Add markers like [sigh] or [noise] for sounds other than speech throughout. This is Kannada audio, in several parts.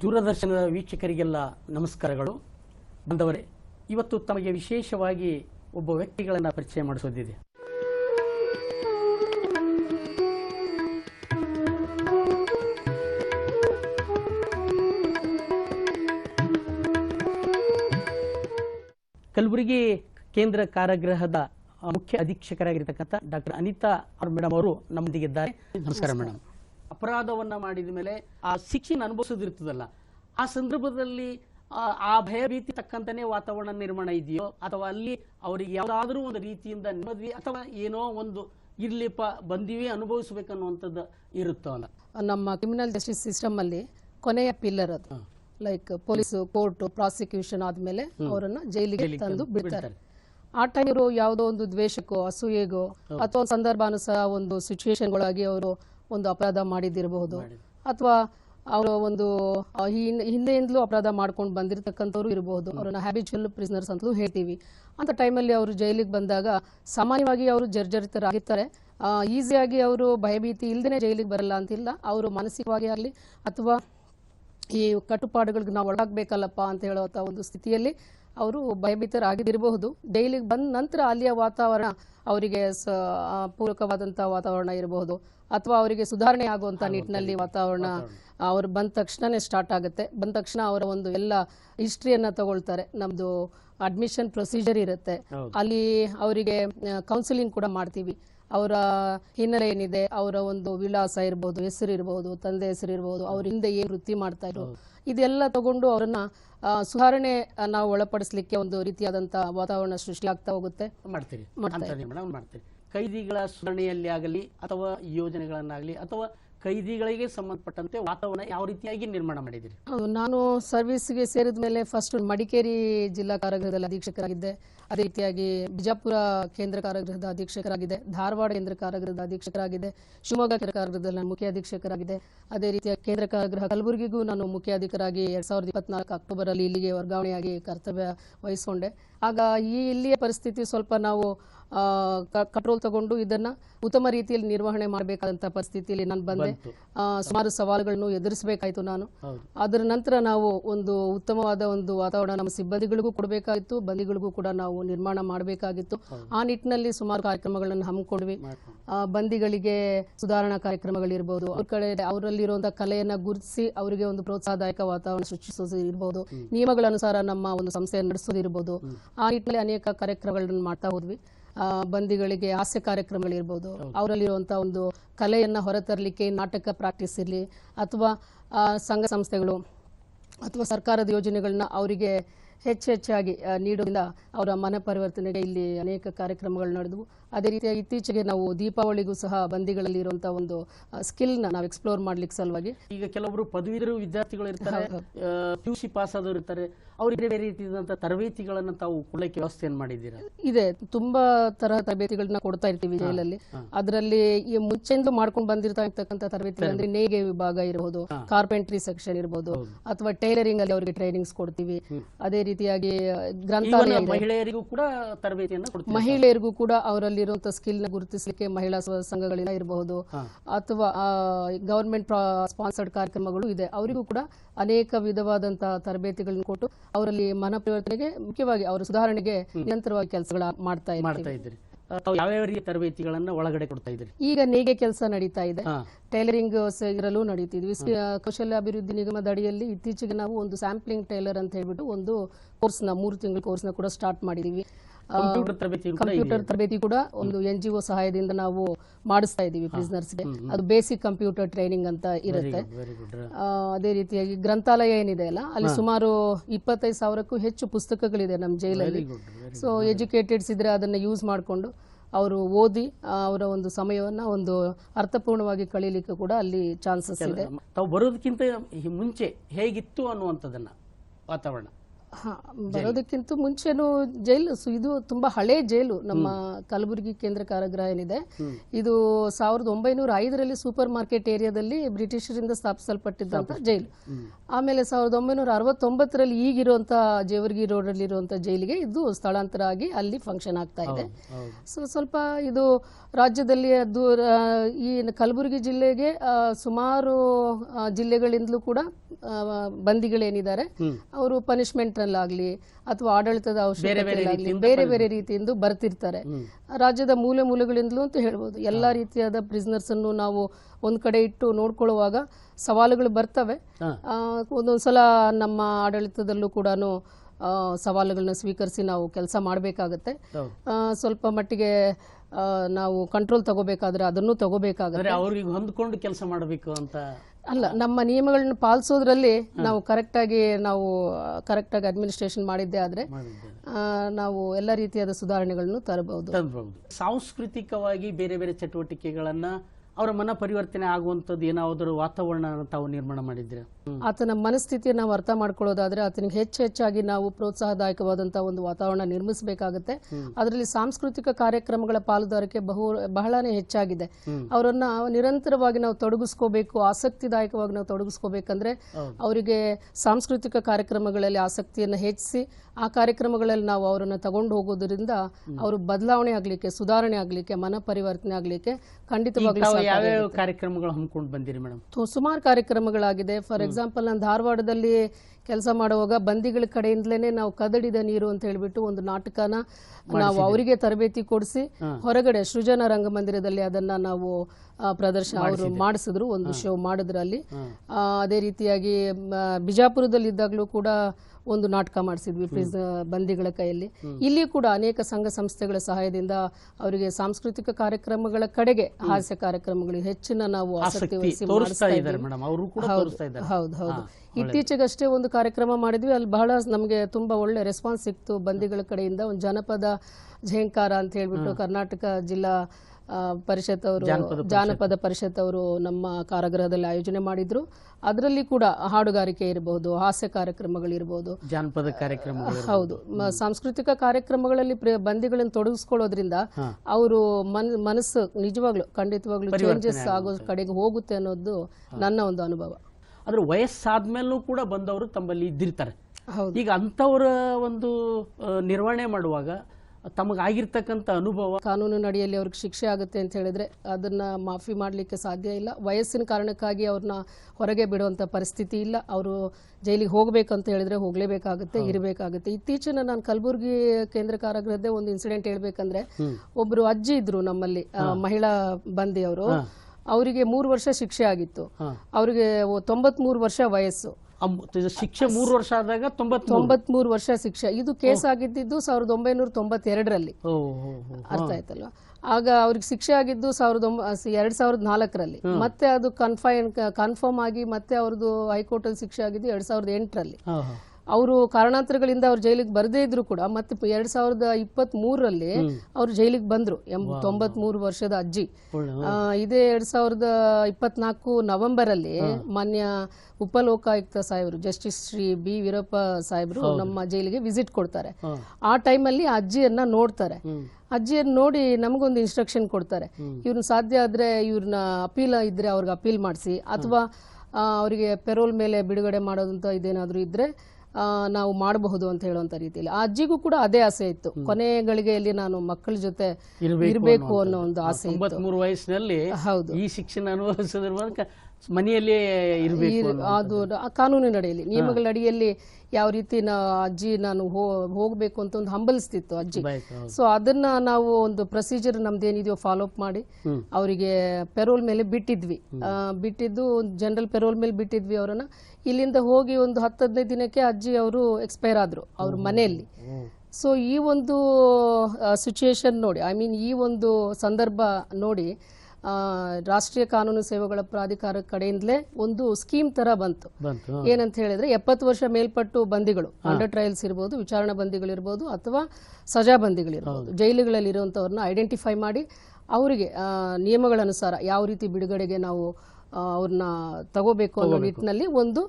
ದೂರದರ್ಶನದ ವೀಕ್ಷಕರಿಗೆಲ್ಲ ನಮಸ್ಕಾರಗಳು. ಬಂದವರೇ, ಇವತ್ತು ತಮಗೆ ವಿಶೇಷವಾಗಿ ಒಬ್ಬ ವ್ಯಕ್ತಿಗಳನ್ನು ಪರಿಚಯ ಮಾಡಿಸೋದಿದೆ. ಕಲಬುರಗಿ ಕೇಂದ್ರ ಕಾರಾಗೃಹದ ಮುಖ್ಯ ಅಧೀಕ್ಷಕರಾಗಿರ್ತಕ್ಕಂಥ ಡಾಕ್ಟರ್ ಅನಿತಾ ಆರ್ ಮೇಡಮ್ ಅವರು ನಮ್ಮೊಂದಿಗಿದ್ದಾರೆ. ನಮಸ್ಕಾರ ಮೇಡಮ್. ಅಪರಾಧವನ್ನ ಮಾಡಿದ ಮೇಲೆ ಆ ಶಿಕ್ಷೆನ ಅನುಭವಿಸೋದಿರ್ತದಲ್ಲ ಆ ಸಂದರ್ಭದಲ್ಲಿ ಆ, ಭಯ ರೀತಿ ತಕ್ಕಂತನೇ ವಾತಾವರಣ ನಿರ್ಮಾಣ ಇದೆಯೋ ಅಥವಾ ಅಲ್ಲಿ ಅವರಿಗೆ ಯಾವುದಾದ್ರೂ ಒಂದು ರೀತಿಯಿಂದ ನೆಮ್ಮದಿ ಅಥವಾ ಏನೋ ಒಂದು ಇರ್ಲಿಪ್ಪ ಬಂದಿವೆ ಅನುಭವಿಸ್ಬೇಕನ್ನುವಂಥದ್ದು ಇರುತ್ತೋ ಅಲ್ಲ. ನಮ್ಮ ಕ್ರಿಮಿನಲ್ ಜಸ್ಟಿಸ್ ಸಿಸ್ಟಮ್ ಅಲ್ಲಿ ಕೊನೆಯ ಪಿಲ್ಲರ್ ಅದು. ಲೈಕ್ ಪೊಲೀಸ್ ಕೋರ್ಟ್ ಪ್ರಾಸಿಕ್ಯೂಷನ್ ಆದ್ಮೇಲೆ ಅವರನ್ನ ಜೈಲಿಗೆ ತಂದು ಬಿಡ್ತಾರೆ. ಆ ಟೈಮ್ ಇವರು ಯಾವುದೋ ಒಂದು ದ್ವೇಷಕ್ಕೋ ಅಸೂಯೆಗೋ ಅಥವಾ ಸಂದರ್ಭಾನುಸಾರ ಒಂದು ಸಿಚುವೇಶನ್ಗಳಾಗಿ ಅವರು ಒಂದು ಅಪರಾಧ ಮಾಡಿದ್ದಿರಬಹುದು. ಅಥವಾ ಅವರ ಒಂದು ಹಿಂದೆಯಿಂದಲೂ ಅಪರಾಧ ಮಾಡ್ಕೊಂಡು ಬಂದಿರತಕ್ಕಂಥವ್ರು ಇರಬಹುದು. ಅವರನ್ನ ಹ್ಯಾಬಿಚುವಲ್ ಪ್ರಿಸ್ನರ್ಸ್ ಅಂತಲೂ ಹೇಳ್ತೀವಿ. ಅಂತ ಟೈಮಲ್ಲಿ ಅವರು ಜೈಲಿಗೆ ಬಂದಾಗ ಸಾಮಾನ್ಯವಾಗಿ ಅವರು ಜರ್ಜರಿತರಾಗಿರ್ತಾರೆ. ಈಸಿಯಾಗಿ ಅವರು ಭಯಭೀತಿ ಇಲ್ಲದೇ ಜೈಲಿಗೆ ಬರಲ್ಲ ಅಂತಿಲ್ಲ. ಅವರು ಮಾನಸಿಕವಾಗಿ ಆಗಲಿ ಅಥವಾ ಈ ಕಟ್ಟುಪಾಡುಗಳಿಗೆ ನಾವು ಒಳಗಾಗಬೇಕಲ್ಲಪ್ಪ ಅಂತ ಹೇಳುವಂಥ ಒಂದು ಸ್ಥಿತಿಯಲ್ಲಿ ಅವರು ಭಯಭೀತರಾಗಿದ್ದಿರಬಹುದು. ಡೈಲಿ ಬಂದ ನಂತರ ಅಲ್ಲಿಯ ವಾತಾವರಣ ಅವರಿಗೆ ಸ ಪೂರಕವಾದಂಥ ವಾತಾವರಣ ಇರಬಹುದು. ಅಥವಾ ಅವರಿಗೆ ಸುಧಾರಣೆ ಆಗುವಂಥ ನಿಟ್ಟಿನಲ್ಲಿ ವಾತಾವರಣ ಅವ್ರು ಬಂದ ತಕ್ಷಣನೇ ಸ್ಟಾರ್ಟ್ ಆಗುತ್ತೆ. ಬಂದ ತಕ್ಷಣ ಅವರ ಒಂದು ಎಲ್ಲ ಹಿಸ್ಟ್ರಿಯನ್ನು ತಗೊಳ್ತಾರೆ. ನಮ್ಮದು ಅಡ್ಮಿಷನ್ ಪ್ರೊಸೀಜರ್ ಇರುತ್ತೆ. ಅಲ್ಲಿ ಅವರಿಗೆ ಕೌನ್ಸಿಲಿಂಗ್ ಕೂಡ ಮಾಡ್ತೀವಿ. ಅವರ ಹಿನ್ನೆಲೆ ಏನಿದೆ ಅವರ ಒಂದು ವಿಳಾಸ ಇರ್ಬೋದು ಹೆಸರು ಇರ್ಬೋದು ತಂದೆ ಹೆಸರು ಇರ್ಬೋದು ಅವ್ರ ಹಿಂದೆ ಏನು ವೃತ್ತಿ ಮಾಡ್ತಾ ಇದ್ರು. ಇದೆಲ್ಲ ತಗೊಂಡು ಅವರನ್ನ ಸುಧಾರಣೆ ನಾವು ಒಳಪಡಿಸಲಿಕ್ಕೆ ಒಂದು ರೀತಿಯಾದಂಥ ವಾತಾವರಣ ಸೃಷ್ಟಿಯಾಗ್ತಾ ಹೋಗುತ್ತೆ. ಮಾಡ್ತೀರಿ. ಕೈದಿಗಳ ಸುಧಾರಣೆಯಲ್ಲಿ ಆಗಲಿ ಅಥವಾ ಯೋಜನೆಗಳನ್ನಾಗಲಿ ಅಥವಾ ಕೈದಿಗಳಿಗೆ ಸಂಬಂಧಪಟ್ಟಂತೆ ವಾತಾವರಣ ಯಾವ ರೀತಿಯಾಗಿ ನಿರ್ಮಾಣ ಮಾಡಿದಿರಿ ನಾನು ಸರ್ವಿಸ್ಗೆ ಸೇರಿದ ಮೇಲೆ ಫಸ್ಟ್ ಮಡಿಕೇರಿ ಜಿಲ್ಲಾ ಕಾರಾಗೃಹದಲ್ಲಿ ಅಧೀಕ್ಷಕರಾಗಿದ್ದೆ. ಅದೇ ರೀತಿಯಾಗಿ ಬಿಜಾಪುರ ಕೇಂದ್ರ ಕಾರಾಗೃಹದ ಅಧೀಕ್ಷಕರಾಗಿದೆ ಧಾರವಾಡ ಕೇಂದ್ರ ಕಾರಾಗೃಹದ ಅಧೀಕ್ಷಕರಾಗಿದೆ ಶಿವಮೊಗ್ಗ ಕೇಂದ್ರ ಕಾರಾಗೃಹದಲ್ಲಿ ನಾನು ಮುಖ್ಯ ಅಧೀಕ್ಷಕರಾಗಿದೆ ಅದೇ ರೀತಿಯ ಕೇಂದ್ರ ಕಾರಾಗೃಹ ಕಲಬುರಗಿಗೂ ನಾನು ಮುಖ್ಯ ಅಧಿಕಾರಾಗಿ ಎರಡ್ ಸಾವಿರದ ಇಪ್ಪತ್ನಾಲ್ಕು ಅಕ್ಟೋಬರ್ ಅಲ್ಲಿ ಇಲ್ಲಿಗೆ ವರ್ಗಾವಣೆಯಾಗಿ ಕರ್ತವ್ಯ ವಹಿಸಿಕೊಂಡೆ. ಆಗ ಈ ಇಲ್ಲಿಯ ಪರಿಸ್ಥಿತಿ ಸ್ವಲ್ಪ ನಾವು ಕಂಟ್ರೋಲ್ ತಗೊಂಡು ಇದನ್ನ ಉತ್ತಮ ರೀತಿಯಲ್ಲಿ ನಿರ್ವಹಣೆ ಮಾಡಬೇಕಾದಂತ ಪರಿಸ್ಥಿತಿಯಲ್ಲಿ ನಾನು ಬಂದೆ. ಸುಮಾರು ಸವಾಲುಗಳನ್ನು ಎದುರಿಸಬೇಕಾಯಿತು ನಾನು. ಅದರ ನಂತರ ನಾವು ಒಂದು ಉತ್ತಮವಾದ ಒಂದು ವಾತಾವರಣ ನಮ್ಮ ಸಿಬ್ಬಂದಿಗಳಿಗೂ ಕೊಡಬೇಕಾಗಿತ್ತು ಬಂದಿಗಳಿಗೂ ಕೂಡ ನಾವು ನಿರ್ಮಾಣ ಮಾಡಬೇಕಾಗಿತ್ತು. ಆ ನಿಟ್ಟಿನಲ್ಲಿ ಸುಮಾರು ಕಾರ್ಯಕ್ರಮಗಳನ್ನು ಹಮ್ಮಿಕೊಂಡ್ವಿ ಬಂದಿಗಳಿಗೆ ಸುಧಾರಣಾ ಕಾರ್ಯಕ್ರಮಗಳಿರ್ಬೋದು ಅವ್ರ ಕಡೆ ಅವರಲ್ಲಿರುವಂತಹ ಕಲೆಯನ್ನ ಗುರುತಿಸಿ ಅವರಿಗೆ ಒಂದು ಪ್ರೋತ್ಸಾಹದಾಯಕ ವಾತಾವರಣ ಸೃಷ್ಟಿಸೋದು ಇರ್ಬೋದು. ನಿಯಮಗಳ ಅನುಸಾರ ನಮ್ಮ ಒಂದು ಸಂಸ್ಥೆ ನಡೆಸೋದಿರ್ಬೋದು ಆ ನಿಟ್ಟಿನಲ್ಲಿ ಅನೇಕ ಕಾರ್ಯಕ್ರಮಗಳನ್ನು ಮಾಡ್ತಾ ಹೋದ್ವಿ. ಬಂದಿಗಳಿಗೆ ಹಾಸ್ಯ ಕಾರ್ಯಕ್ರಮಗಳಿರ್ಬೋದು. ಅವರಲ್ಲಿರುವಂಥ ಒಂದು ಕಲೆಯನ್ನ ಹೊರತರಲಿಕ್ಕೆ ನಾಟಕ ಪ್ರಾಕ್ಟೀಸ್ ಇರಲಿ ಅಥವಾ ಸಂಘ ಸಂಸ್ಥೆಗಳು ಅಥವಾ ಸರ್ಕಾರದ ಯೋಜನೆಗಳನ್ನ ಅವರಿಗೆ ಹೆಚ್ಚು ಹೆಚ್ಚಾಗಿ ನೀಡೋದ್ರಿಂದ ಅವರ ಮನ ಪರಿವರ್ತನೆಗೆ ಇಲ್ಲಿ ಅನೇಕ ಕಾರ್ಯಕ್ರಮಗಳು ನಡೆದವು. ಅದೇ ರೀತಿಯಾಗಿ ಇತ್ತೀಚೆಗೆ ನಾವು ದೀಪಾವಳಿಗೂ ಸಹ ಬಂದಿಗಳಲ್ಲಿ ಇರುವಂತಹ ಒಂದು ಸ್ಕಿಲ್ನ ನಾವು ಎಕ್ಸ್ಪ್ಲೋರ್ ಮಾಡ್ಲಿಕ್ಕೆ ಸಲುವಾಗಿ. ಈಗ ಕೆಲವರು ಪದವೀಧರ ವಿದ್ಯಾರ್ಥಿಗಳು ಇರ್ತಾರೆ ಪಿ ಸಿ ಪಾಸ್ ಆದವರು ಇರ್ತಾರೆ ಅವರಿಗೆ ಬೇರೆ ರೀತಿಯಾದಂತಹ ತರಬೇತಿಗಳನ್ನು ತಾವು ಕೊಡಲಿಕ್ಕೆ ವ್ಯವಸ್ಥೆಯನ್ನು ಮಾಡಿದ್ದೀರಾ? ಇದೆ ತುಂಬಾ ತರಹ ತರಬೇತಿಗಳನ್ನ ಕೊಡ್ತಾ ಇರ್ತೀವಿ ಜೈಲಲ್ಲಿ ಅದರಲ್ಲಿ ಈ ಮುಂಚೆಂದು ಮಾಡ್ಕೊಂಡು ಬಂದಿರ್ತಾ ಇರ್ತಕ್ಕಂಥ ತರಬೇತಿ ಅಂದ್ರೆ ನೇಗೆ ವಿಭಾಗ ಇರಬಹುದು ಕಾರ್ಪೆಂಟ್ರಿ ಸೆಕ್ಷನ್ ಇರಬಹುದು ಅಥವಾ ಟೈಲರಿಂಗ್ ಅಲ್ಲಿ ಅವರಿಗೆ ಟ್ರೈನಿಂಗ್ಸ್ ಕೊಡ್ತೀವಿ. ಅದೇ ರೀತಿಯಾಗಿ ಗ್ರಂಥಾಲಯ ಮಹಿಳೆಯರಿಗೂ ಕೂಡ ತರಬೇತಿಯನ್ನು ಮಹಿಳೆಯರಿಗೂ ಕೂಡ ಅವರಲ್ಲಿರುವಂತಹ ಸ್ಕಿಲ್ನ ಗುರುತಿಸಲಿಕ್ಕೆ ಮಹಿಳಾ ಸಂಘಗಳಿಂದ ಇರಬಹುದು. ಅಥವಾ ಗವರ್ಮೆಂಟ್ ಸ್ಪಾನ್ಸರ್ಡ್ ಕಾರ್ಯಕ್ರಮಗಳು ಇದೆ. ಅವರಿಗೂ ಕೂಡ ಅನೇಕ ವಿಧವಾದಂತಹ ತರಬೇತಿಗಳನ್ನು ಕೊಟ್ಟು ಅವರಲ್ಲಿ ಮನ ಪರಿವರ್ತನೆಗೆ ಮುಖ್ಯವಾಗಿ ಅವರ ಸುಧಾರಣೆಗೆ ನಿರಂತರವಾಗಿ ಕೆಲಸಗಳ ಮಾಡ್ತಾ ಇದ್ದಾರೆ. ಯಾವ್ಯಾವ ರೀತಿಯ ತರಬೇತಿಗಳನ್ನ ಒಳಗಡೆ ಕೊಡ್ತಾ ಇದ್ದೀರಿ? ಈಗ ನೇಗೆ ಕೆಲಸ ನಡೀತಾ ಇದೆ. ಟೈಲರಿಂಗ್ ಇದರಲ್ಲೂ ನಡೀತಿದ್ವಿ. ಕೌಶಲ್ಯ ಅಭಿವೃದ್ಧಿ ನಿಗಮದ ಅಡಿಯಲ್ಲಿ ಇತ್ತೀಚೆಗೆ ನಾವು ಒಂದು ಸ್ಯಾಂಪ್ಲಿಂಗ್ ಟೈಲರ್ ಅಂತ ಹೇಳ್ಬಿಟ್ಟು ಒಂದು ಕೋರ್ಸ್ನ ಮೂರು ತಿಂಗಳ ಕೋರ್ಸ್ನ ಕೂಡ ಸ್ಟಾರ್ಟ್ ಮಾಡಿದೀವಿ. ಕಂಪ್ಯೂಟರ್ ತರಬೇತಿ ಕೂಡ ಒಂದು ಎನ್ ಜಿ ಒ ಸಹಾಯದಿಂದ ನಾವು ಮಾಡಿಸ್ತಾ ಇದ್ದೀವಿ ಬಿಸ್ನೆಸ್ಗೆ. ಅದು ಬೇಸಿಕ್ ಕಂಪ್ಯೂಟರ್ ಟ್ರೈನಿಂಗ್ ಅಂತ ಇರುತ್ತೆ. ಅದೇ ರೀತಿಯಾಗಿ ಗ್ರಂಥಾಲಯ ಏನಿದೆ ಅಲ್ಲ ಅಲ್ಲಿ ಸುಮಾರು ಇಪ್ಪತ್ತೈದು ಸಾವಿರಕ್ಕೂ ಹೆಚ್ಚು ಪುಸ್ತಕಗಳಿದೆ ನಮ್ಮ ಜೈಲಲ್ಲಿ. ಸೊ ಎಜುಕೇಟೆಡ್ಸ್ ಇದ್ರೆ ಅದನ್ನ ಯೂಸ್ ಮಾಡಿಕೊಂಡು ಅವರು ಓದಿ ಅವರ ಒಂದು ಸಮಯವನ್ನ ಒಂದು ಅರ್ಥಪೂರ್ಣವಾಗಿ ಕಳೀಲಿಕ್ಕೆ ಕೂಡ ಅಲ್ಲಿ ಚಾನ್ಸಸ್ ಇದೆ. ತಾವು ಬರೋದಕ್ಕಿಂತ ಮುಂಚೆ ಹೇಗಿತ್ತು ಅನ್ನುವಂಥದ್ದನ್ನ ವಾತಾವರಣ. ಹಾ ಬರೋದಕ್ಕಿಂತ ಮುಂಚೆನೂ ಜೈಲು. ಸು- ಇದು ತುಂಬಾ ಹಳೆ ಜೈಲು. ನಮ್ಮ ಕಲಬುರಗಿ ಕೇಂದ್ರ ಕಾರಾಗೃಹ ಏನಿದೆ. ಇದು ಸಾವಿರದ ಒಂಬೈನೂರ ಐದರಲ್ಲಿ ಸೂಪರ್ ಮಾರ್ಕೆಟ್ ಏರಿಯಾದಲ್ಲಿ ಬ್ರಿಟಿಷರಿಂದ ಸ್ಥಾಪಿಸಲ್ಪಟ್ಟಿದ್ದಂತ ಜೈಲು. ಆಮೇಲೆ ಸಾವಿರದ ಒಂಬೈನೂರ ಅರವತ್ತೊಂಬತ್ತರಲ್ಲಿ ಈಗಿರುವಂತ ಜೇವರ್ಗಿ ರೋಡ್ ಅಲ್ಲಿ ಇರುವಂತ ಜೈಲಿಗೆ ಇದು ಸ್ಥಳಾಂತರ ಆಗಿ ಅಲ್ಲಿ ಫಂಕ್ಷನ್ ಆಗ್ತಾ ಇದೆ. ಹೌದು ಸೊ ಸ್ವಲ್ಪ ಇದು ರಾಜ್ಯದಲ್ಲಿ ಅದು ಆ, ಈ ಕಲಬುರಗಿ ಜಿಲ್ಲೆಗೆ ಆ, ಸುಮಾರು ಆ, ಜಿಲ್ಲೆಗಳಿಂದಲೂ ಕೂಡ ಆ, ಬಂದಿಗಳೇನಿದ್ದಾರೆ ಅವರು ಪನಿಷ್ಮೆಂಟ್ ನಲ್ಲಾಗ್ಲಿ ಅಥವಾ ಆಡಳಿತದ ಅವಶ್ಯಕತೆಗಳಾಗಲಿ ಬೇರೆ ಬೇರೆ ರೀತಿಯಿಂದ ಬರ್ತಿರ್ತಾರೆ. ರಾಜ್ಯದ ಮೂಲೆ ಮೂಲೆಗಳಿಂದಲೂ ಅಂತ ಹೇಳ್ಬೋದು. ಎಲ್ಲಾ ರೀತಿಯಾದ ಪ್ರಿಸ್ನರ್ಸ್ ಅನ್ನು ನಾವು ಒಂದ್ ಕಡೆ ಇಟ್ಟು ನೋಡ್ಕೊಳ್ಳುವಾಗ ಸವಾಲುಗಳು ಬರ್ತವೆ. ಒಂದೊಂದು ಸಲ ಒಂದೊಂದ್ಸಲ ನಮ್ಮ ಆಡಳಿತದಲ್ಲೂ ಕೂಡ ಸವಾಲುಗಳನ್ನ ಸ್ವೀಕರಿಸಿ ನಾವು ಕೆಲಸ ಮಾಡಬೇಕಾಗತ್ತೆ. ಸ್ವಲ್ಪ ಮಟ್ಟಿಗೆ ನಾವು ಕಂಟ್ರೋಲ್ ತಗೋಬೇಕಾದ್ರೆ ಅದನ್ನು ತಗೋಬೇಕಾಗುತ್ತೆ. ಅವ್ರಿಗೆ ಹೊಂದ್ಕೊಂಡು ಕೆಲಸ ಮಾಡಬೇಕು ಅಂತ ಅಲ್ಲ ನಮ್ಮ ನಿಯಮಗಳನ್ನ ಪಾಲಿಸೋದ್ರಲ್ಲಿ ನಾವು ಕರೆಕ್ಟಾಗಿ ನಾವು ಕರೆಕ್ಟಾಗಿ ಅಡ್ಮಿನಿಸ್ಟ್ರೇಷನ್ ಮಾಡಿದ್ದೆ ಆದ್ರೆ ನಾವು ಎಲ್ಲ ರೀತಿಯಾದ ಸುಧಾರಣೆಗಳನ್ನು ತರಬಹುದು. ಸಾಂಸ್ಕೃತಿಕವಾಗಿ ಬೇರೆ ಬೇರೆ ಚಟುವಟಿಕೆಗಳನ್ನ ಅವರ ಮನ ಪರಿವರ್ತನೆ ಆಗುವಂಥದ್ದು ಏನಾದರೂ ವಾತಾವರಣ ತಾವು ನಿರ್ಮಾಣ ಮಾಡಿದ್ರೆ ಆತನ ಮನಸ್ಥಿತಿಯನ್ನು ನಾವು ಅರ್ಥ ಮಾಡ್ಕೊಳ್ಳೋದಾದ್ರೆ ಆತನಿಗೆ ಹೆಚ್ಚು ಹೆಚ್ಚಾಗಿ ನಾವು ಪ್ರೋತ್ಸಾಹದಾಯಕವಾದಂತಹ ಒಂದು ವಾತಾವರಣ ನಿರ್ಮಿಸಬೇಕಾಗುತ್ತೆ. ಅದರಲ್ಲಿ ಸಾಂಸ್ಕೃತಿಕ ಕಾರ್ಯಕ್ರಮಗಳ ಪಾಲುದಾರಿಕೆ ಬಹು ಬಹಳನೇ ಹೆಚ್ಚಾಗಿದೆ. ಅವರನ್ನ ನಿರಂತರವಾಗಿ ನಾವು ತೊಡಗಿಸ್ಕೋಬೇಕು ಆಸಕ್ತಿದಾಯಕವಾಗಿ ನಾವು ತೊಡಗಿಸ್ಕೋಬೇಕಂದ್ರೆ. ಅವರಿಗೆ ಸಾಂಸ್ಕೃತಿಕ ಕಾರ್ಯಕ್ರಮಗಳಲ್ಲಿ ಆಸಕ್ತಿಯನ್ನು ಹೆಚ್ಚಿಸಿ ಆ ಕಾರ್ಯಕ್ರಮಗಳಲ್ಲಿ ನಾವು ಅವರನ್ನು ತಗೊಂಡು ಹೋಗೋದ್ರಿಂದ ಅವರು ಬದಲಾವಣೆ ಆಗ್ಲಿಕ್ಕೆ ಸುಧಾರಣೆ ಆಗ್ಲಿಕ್ಕೆ ಮನ ಪರಿವರ್ತನೆ ಆಗ್ಲಿಕ್ಕೆ ಖಂಡಿತವಾಗ್ಲೂ ಕಾರ್ಯಕ್ರಮಗಳು ಹಮ್ಮಿಕೊಂಡು ಬಂದಿರಿ ಮೇಡಮ್? ಸುಮಾರು ಕಾರ್ಯಕ್ರಮಗಳಾಗಿದೆ. ಫಾರ್ ಎಕ್ಸಾಂಪಲ್ ನಾನು ಧಾರವಾಡದಲ್ಲಿ ಕೆಲಸ ಮಾಡುವಾಗ ಬಂದಿಗಳ ಕಡೆಯಿಂದಲೇ ನಾವು ಕದಡಿದ ನೀರು ಅಂತ ಹೇಳ್ಬಿಟ್ಟು ಒಂದು ನಾಟಕನ ನಾವು ಅವರಿಗೆ ತರಬೇತಿ ಕೊಡಿಸಿ ಹೊರಗಡೆ ಸೃಜನ ರಂಗಮಂದಿರದಲ್ಲಿ ಅದನ್ನ ನಾವು ಪ್ರದರ್ಶನ ಅವರು ಮಾಡಿಸಿದ್ರು ಒಂದು ಶೋ ಮಾಡಿದ್ರು ಅಲ್ಲಿ. ಅದೇ ರೀತಿಯಾಗಿ ಬಿಜಾಪುರದಲ್ಲಿ ಇದ್ದಾಗಲೂ ಕೂಡ ಒಂದು ನಾಟಕ ಮಾಡಿಸಿದ್ವಿ ಪ್ರಿಸ್ ಬಂದಿಗಳ ಕೈಯಲ್ಲಿ. ಇಲ್ಲಿ ಕೂಡ ಅನೇಕ ಸಂಘ ಸಂಸ್ಥೆಗಳ ಸಹಾಯದಿಂದ ಅವರಿಗೆ ಸಾಂಸ್ಕೃತಿಕ ಕಾರ್ಯಕ್ರಮಗಳ ಕಡೆಗೆ ಹಾಸ್ಯ ಕಾರ್ಯಕ್ರಮಗಳು ಹೆಚ್ಚಿನ ನಾವು ಆಸಕ್ತಿ ವಹಿಸಿ ಹೌದು ಹೌದು ಇತ್ತೀಚೆಗಷ್ಟೇ ಒಂದು ಕಾರ್ಯಕ್ರಮ ಮಾಡಿದ್ವಿ. ಅಲ್ಲಿ ಬಹಳ ನಮಗೆ ತುಂಬಾ ಒಳ್ಳೆ ರೆಸ್ಪಾನ್ಸ್ ಸಿಕ್ತು ಬಂದಿಗಳ ಕಡೆಯಿಂದ. ಒಂದು ಜನಪದ ಝೇಂಕಾರ ಅಂತ ಹೇಳ್ಬಿಟ್ಟು ಕರ್ನಾಟಕ ಜಿಲ್ಲಾ ಪರಿಷತ್ ಅವರು ಜಾನಪದ ಪರಿಷತ್. ಅವರು ನಮ್ಮ ಕಾರಾಗೃಹದಲ್ಲಿ ಆಯೋಜನೆ ಮಾಡಿದ್ರು. ಅದರಲ್ಲಿ ಕೂಡ ಹಾಡುಗಾರಿಕೆ ಇರಬಹುದು ಹಾಸ್ಯ ಕಾರ್ಯಕ್ರಮಗಳಿರಬಹುದು ಜಾನಪದ ಕಾರ್ಯಕ್ರಮ ಹೌದು. ಸಾಂಸ್ಕೃತಿಕ ಕಾರ್ಯಕ್ರಮಗಳಲ್ಲಿ ಬಂದಿಗಳನ್ನು ತೊಡಗಿಸ್ಕೊಳ್ಳೋದ್ರಿಂದ ಅವರು ಮನ್ ಮನಸ್ಸು ನಿಜವಾಗ್ಲು ಖಂಡಿತವಾಗ್ಲು ಚೇಂಜಸ್ ಆಗೋ ಕಡೆಗೆ ಹೋಗುತ್ತೆ ಅನ್ನೋದು ನನ್ನ ಒಂದು ಅನುಭವ. ಆದ್ರೆ ವಯಸ್ಸಾದ್ಮೇಲೂ ಕೂಡ ಬಂದವರು ತಮ್ಮಲ್ಲಿ ಇದ್ದಿರ್ತಾರೆ. ಹೌದು. ಈಗ ಅಂತವರ ಒಂದು ನಿರ್ವಹಣೆ ಮಾಡುವಾಗ ತಮಗಾಗಿರ್ತಕ್ಕಂಥ ಅನುಭವ ಕಾನೂನು ಅಡಿಯಲ್ಲಿ ಅವ್ರಿಗೆ ಶಿಕ್ಷೆ ಆಗುತ್ತೆ ಅಂತ ಹೇಳಿದ್ರೆ ಅದನ್ನ ಮಾಫಿ ಮಾಡಲಿಕ್ಕೆ ಸಾಧ್ಯ ಇಲ್ಲ. ವಯಸ್ಸಿನ ಕಾರಣಕ್ಕಾಗಿ ಅವ್ರನ್ನ ಹೊರಗೆ ಬಿಡುವಂತ ಪರಿಸ್ಥಿತಿ ಇಲ್ಲ. ಅವರು ಜೈಲಿಗೆ ಹೋಗ್ಬೇಕಂತ ಹೇಳಿದ್ರೆ ಹೋಗ್ಲೇಬೇಕಾಗುತ್ತೆ ಇರಬೇಕಾಗುತ್ತೆ. ಇತ್ತೀಚಿನ ನಾನು ಕಲಬುರಗಿ ಕೇಂದ್ರ ಕಾರಾಗೃಹದ್ದೇ ಒಂದು ಇನ್ಸಿಡೆಂಟ್ ಹೇಳ್ಬೇಕಂದ್ರೆ ಒಬ್ರು ಅಜ್ಜಿ ಇದ್ರು ನಮ್ಮಲ್ಲಿ ಮಹಿಳಾ ಬಂದಿ ಅವರು ಅವರಿಗೆ ಮೂರು ವರ್ಷ ಶಿಕ್ಷೆ ಆಗಿತ್ತು. ಅವರಿಗೆ ತೊಂಬತ್ಮೂರು ವರ್ಷ ವಯಸ್ಸು. ಶಿಕ್ಷೆ ಮೂರು ವರ್ಷ ಆದಾಗ ತೊಂಬತ್ ತೊಂಬತ್ಮೂರು ವರ್ಷ ಶಿಕ್ಷೆ. ಇದು ಕೇಸ್ ಆಗಿದ್ದು ಸಾವಿರದ ಒಂಬೈನೂರ ತೊಂಬತ್ತೆರಡರಲ್ಲಿ. ಅರ್ಥ ಆಯ್ತಲ್ವಾ? ಆಗ ಅವ್ರಿಗೆ ಶಿಕ್ಷೆ ಆಗಿದ್ದು ಸಾವಿರದ ಒಂಬ ಎರಡ್ ಸಾವಿರದ ನಾಲ್ಕರಲ್ಲಿ. ಮತ್ತೆ ಅದು ಕನ್ಫೈನ್ ಕನ್ಫರ್ಮ್ ಆಗಿ ಮತ್ತೆ ಅವ್ರದ್ದು ಹೈಕೋರ್ಟ್ ಅಲ್ಲಿ ಶಿಕ್ಷೆ ಆಗಿದ್ದು ಎರಡ್ ಸಾವಿರದ ಎಂಟರಲ್ಲಿ. ಅವರು ಕಾರಣಾಂತರಗಳಿಂದ ಅವ್ರು ಜೈಲಿಗೆ ಬರದೇ ಇದ್ರು ಕೂಡ ಮತ್ತೆ ಎರಡ್ ಸಾವಿರದ ಇಪ್ಪತ್ತ್ ಮೂರರಲ್ಲಿ ಅವ್ರು ಜೈಲಿಗೆ ಬಂದ್ರು. ಎಂ ತೊಂಬತ್ ಮೂರು ವರ್ಷದ ಅಜ್ಜಿ. ಇದೇ ಎರಡ್ ಸಾವಿರದ ಇಪ್ಪತ್ನಾಲ್ಕು ನವೆಂಬರ್ ಅಲ್ಲಿ ಮಾನ್ಯ ಉಪಲೋಕಾಯುಕ್ತ ಸಾಹೇಬರು ಜಸ್ಟಿಸ್ ಶ್ರೀ ಬಿ. ವೀರಪ್ಪ ಸಾಹೇಬರು ನಮ್ಮ ಜೈಲಿಗೆ ವಿಸಿಟ್ ಕೊಡ್ತಾರೆ. ಆ ಟೈಮಲ್ಲಿ ಅಜ್ಜಿಯನ್ನ ನೋಡ್ತಾರೆ. ಅಜ್ಜಿಯನ್ನ ನೋಡಿ ನಮಗೊಂದು ಇನ್ಸ್ಟ್ರಕ್ಷನ್ ಕೊಡ್ತಾರೆ. ಇವ್ರನ್ನ ಸಾಧ್ಯ ಆದ್ರೆ ಇವ್ರನ್ನ ಅಪೀಲ್ ಇದ್ರೆ ಅವ್ರಿಗೆ ಅಪೀಲ್ ಮಾಡಿಸಿ ಅಥವಾ ಅವರಿಗೆ ಪೆರೋಲ್ ಮೇಲೆ ಬಿಡುಗಡೆ ಮಾಡೋದಂತ ಇದೇನಾದ್ರೂ ಇದ್ರೆ ನಾವು ಮಾಡಬಹುದು ಅಂತ ಹೇಳುವಂತ ರೀತಿಯಲ್ಲಿ. ಆ ಅಜ್ಜಿಗೂ ಕೂಡ ಅದೇ ಆಸೆ ಇತ್ತು. ಕೊನೆ ಗಳಿಗೆಯಲ್ಲಿ ನಾನು ಮಕ್ಕಳ ಜೊತೆ ಇರ್ಬೇಕು ಅನ್ನೋ ಒಂದು ಆಸೆ ಇತ್ತು. ವಯಸ್ಸಿನಲ್ಲಿ ಹೌದು. ಈ ಶಿಕ್ಷಣ ಅನುಭವಿಸೋದ್ರ ಮೂಲಕ ಮನೆಯಲ್ಲೇ ಇರಬೇಕು ಅದು ಕಾನೂನಿನ ಅಡಿಯಲ್ಲಿ ನಿಯಮಗಳ ಅಡಿಯಲ್ಲಿ ಯಾವ ರೀತಿ ನಾ ಅಜ್ಜಿ ನಾನು ಹೋಗಬೇಕು ಅಂತ ಒಂದು ಹಂಬಲಿಸ್ತಿತ್ತು ಅಜ್ಜಿ. ಸೊ ಅದನ್ನ ನಾವು ಒಂದು ಪ್ರೊಸೀಜರ್ ನಮ್ದೇನಿದೆಯೋ ಫಾಲೋ ಅಪ್ ಮಾಡಿ. ಅವರಿಗೆ ಪೆರೋಲ್ ಮೇಲೆ ಬಿಟ್ಟಿದ್ವಿ. ಬಿಟ್ಟಿದ್ದು ಜನರಲ್ ಪೆರೋಲ್ ಮೇಲೆ ಬಿಟ್ಟಿದ್ವಿ ಅವರನ್ನ. ಇಲ್ಲಿಂದ ಹೋಗಿ ಒಂದು ಹತ್ತು ಹದಿನೈದು ದಿನಕ್ಕೆ ಅಜ್ಜಿ ಅವರು ಎಕ್ಸ್ಪೈರ್ ಆದ್ರು ಅವ್ರ ಮನೆಯಲ್ಲಿ. ಸೊ ಈ ಒಂದು ಸಿಚುಯೇಷನ್ ನೋಡಿ ಐ ಮೀನ್ ಈ ಒಂದು ಸಂದರ್ಭ ನೋಡಿ ರಾಷ್ಟ್ರೀಯ ಕಾನೂನು ಸೇವೆಗಳ ಪ್ರಾಧಿಕಾರ ಕಡೆಯಿಂದಲೇ ಒಂದು ಸ್ಕೀಮ್ ತರ ಬಂತು. ಏನಂತ ಹೇಳಿದ್ರೆ ಎಪ್ಪತ್ತು ವರ್ಷ ಮೇಲ್ಪಟ್ಟು ಬಂದಿಗಳು. ಅಂಡರ್ ಟ್ರಯಲ್ಸ್ ಇರ್ಬೋದು ವಿಚಾರಣಾ ಬಂದಿಗಳಿರ್ಬೋದು ಅಥವಾ ಸಜಾ ಬಂದಿಗಳಿರ್ಬೋದು ಜೈಲುಗಳಲ್ಲಿ ಇರುವಂತವ್ರನ್ನ ಐಡೆಂಟಿಫೈ ಮಾಡಿ ಅವರಿಗೆ ನಿಯಮಗಳ ಅನುಸಾರ ಯಾವ ರೀತಿ ಬಿಡುಗಡೆಗೆ ನಾವು ಅವ್ರನ್ನ ತಗೋಬೇಕು ಅನ್ನೋ ನಿಟ್ಟಿನಲ್ಲಿ ಒಂದು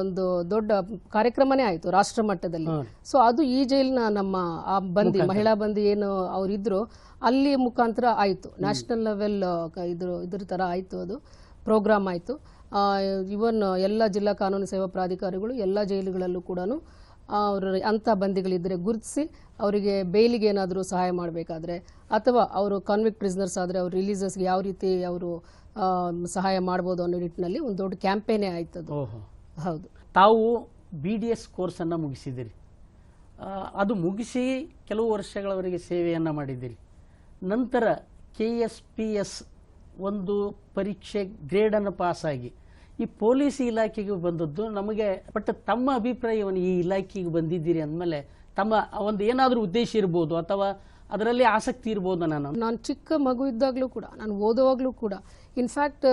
ಒಂದು ದೊಡ್ಡ ಕಾರ್ಯಕ್ರಮನೇ ಆಯಿತು ರಾಷ್ಟ್ರ ಮಟ್ಟದಲ್ಲಿ. ಸೊ ಅದು ಈ ಜೈಲಿನ ನಮ್ಮ ಆ ಬಂದಿ ಮಹಿಳಾ ಬಂದಿ ಏನು ಅವರಿದ್ರು ಅಲ್ಲಿ ಮುಖಾಂತರ ಆಯಿತು. ನ್ಯಾಷನಲ್ ಲೆವೆಲ್ ಇದ್ರ ಇದ್ರ ಥರ ಆಯಿತು ಅದು. ಪ್ರೋಗ್ರಾಮ್ ಆಯಿತು. ಇವನ್ ಎಲ್ಲ ಜಿಲ್ಲಾ ಕಾನೂನು ಸೇವಾ ಪ್ರಾಧಿಕಾರಿಗಳು ಎಲ್ಲ ಜೈಲುಗಳಲ್ಲೂ ಕೂಡ ಅವರ ಅಂಥ ಬಂದಿಗಳಿದ್ದರೆ ಗುರುತಿಸಿ ಅವರಿಗೆ ಬೇಲಿಗೆ ಏನಾದರೂ ಸಹಾಯ ಮಾಡಬೇಕಾದ್ರೆ ಅಥವಾ ಅವರು ಕಾನ್ವಿಕ್ಟ್ ಪ್ರಿಸ್ನರ್ಸ್ ಆದರೆ ಅವ್ರ ರಿಲೀಸಸ್ಗೆ ಯಾವ ರೀತಿ ಅವರು ಸಹಾಯ ಮಾಡ್ಬೋದು ಅನ್ನೋ ನಿಟ್ಟಿನಲ್ಲಿ ಒಂದು ದೊಡ್ಡ ಕ್ಯಾಂಪೇನೇ ಆಯ್ತದ ಹೌದು. ತಾವು ಬಿ ಡಿ ಎಸ್ ಕೋರ್ಸನ್ನು ಮುಗಿಸಿದಿರಿ ಅದು ಮುಗಿಸಿ ಕೆಲವು ವರ್ಷಗಳವರೆಗೆ ಸೇವೆಯನ್ನು ಮಾಡಿದ್ದೀರಿ. ನಂತರ ಕೆ ಎಸ್ ಪಿ ಎಸ್ ಒಂದು ಪರೀಕ್ಷೆ ಗ್ರೇಡನ್ನು ಪಾಸಾಗಿ ಈ ಪೊಲೀಸ್ ಇಲಾಖೆಗೆ ಬಂದದ್ದು ನಮಗೆ ಬಟ್ ತಮ್ಮ ಅಭಿಪ್ರಾಯವನ್ನು ಈ ಇಲಾಖೆಗೆ ಬಂದಿದ್ದೀರಿ ಅಂದಮೇಲೆ ತಮ್ಮ ಒಂದು ಏನಾದರೂ ಉದ್ದೇಶ ಇರ್ಬೋದು ಅಥವಾ ಅದರಲ್ಲಿ ಆಸಕ್ತಿ ಇರ್ಬೋದು ನಾನು? ನಾನು ಚಿಕ್ಕ ಮಗು ಇದ್ದಾಗಲೂ ಕೂಡ ನಾನು ಓದುವಾಗಲೂ ಕೂಡ ಇನ್ಫ್ಯಾಕ್ಟ್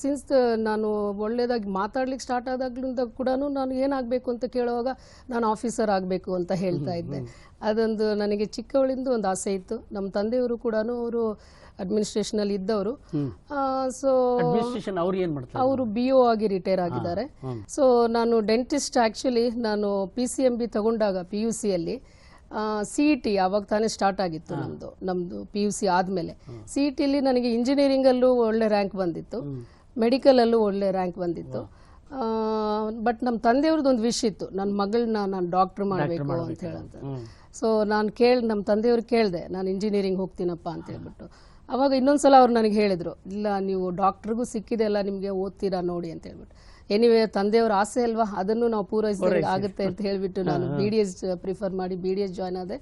ಸಿನ್ಸ್ ನಾನು ಒಳ್ಳೆಯದಾಗಿ ಮಾತಾಡ್ಲಿಕ್ಕೆ ಸ್ಟಾರ್ಟ್ ಆದಾಗ್ಲಿಂದ ಕೂಡ ನಾನು ಏನಾಗಬೇಕು ಅಂತ ಕೇಳುವಾಗ ನಾನು ಆಫೀಸರ್ ಆಗಬೇಕು ಅಂತ ಹೇಳ್ತಾ ಇದ್ದೆ. ಅದೊಂದು ನನಗೆ ಚಿಕ್ಕವಳಿಂದ ಒಂದು ಆಸೆ ಇತ್ತು. ನಮ್ಮ ತಂದೆಯವರು ಕೂಡ ಅವರು ಅಡ್ಮಿನಿಸ್ಟ್ರೇಷನ್ ಅಲ್ಲಿ ಇದ್ದವರು. ಸೊ ಅವ್ರು ಏನು ಮಾಡ್ತಾರೆ? ಅವರು ಬಿ ಒ ಆಗಿ ರಿಟೈರ್ ಆಗಿದ್ದಾರೆ. ಸೊ ನಾನು ಡೆಂಟಿಸ್ಟ್ ಆಕ್ಚುಲಿ ನಾನು ಪಿ ಸಿ ಎಂ ಬಿ ತಗೊಂಡಾಗ ಪಿ ಯು ಸಿಯಲ್ಲಿ ಸಿ ಇ ಟಿ ಅವಾಗ ತಾನೇ ಸ್ಟಾರ್ಟ್ ಆಗಿತ್ತು ನಮ್ಮದು ನಮ್ಮದು ಪಿ ಯು ಸಿ ಆದಮೇಲೆ. ಸಿ ಇ ಟಿಲಿ ನನಗೆ ಇಂಜಿನಿಯರಿಂಗಲ್ಲೂ ಒಳ್ಳೆ ರ್ಯಾಂಕ್ ಬಂದಿತ್ತು. ಮೆಡಿಕಲಲ್ಲೂ ಒಳ್ಳೆ ರ್ಯಾಂಕ್ ಬಂದಿತ್ತು. ಬಟ್ ನಮ್ಮ ತಂದೆಯವ್ರದ್ದು ಒಂದು ವಿಶ್ ಇತ್ತು. ನನ್ನ ಮಗಳನ್ನ ನಾನು ಡಾಕ್ಟ್ರ್ ಮಾಡಬೇಕು ಅಂತ ಹೇಳಂತ. ಸೊ ನಾನು ಕೇಳಿ ನಮ್ಮ ತಂದೆಯವ್ರು ಕೇಳಿದೆ ನಾನು ಇಂಜಿನಿಯರಿಂಗ್ ಹೋಗ್ತೀನಪ್ಪ ಅಂತ ಹೇಳ್ಬಿಟ್ಟು. ಅವಾಗ ಇನ್ನೊಂದ್ಸಲ ಅವ್ರು ನನಗೆ ಹೇಳಿದರು ಇಲ್ಲ ನೀವು ಡಾಕ್ಟ್ರಿಗೂ ಸಿಕ್ಕಿದೆ ಅಲ್ಲ ನಿಮಗೆ ಓದ್ತೀರಾ ನೋಡಿ ಅಂತ ಹೇಳ್ಬಿಟ್ಟು. ಎನಿವೇ ತಂದೆಯವರ ಆಸೆ ಅಲ್ವಾ? ಅದನ್ನು ನಾವು ಪೂರೈಸಿದ್ರೆ ಆಗುತ್ತೆ ಅಂತ ಹೇಳಿಬಿಟ್ಟು ನಾನು ಬಿ ಡಿ ಎಸ್ ಪ್ರಿಫರ್ ಮಾಡಿ ಬಿ ಡಿ ಎಸ್ ಜಾಯ್ನ್ ಆದೆ.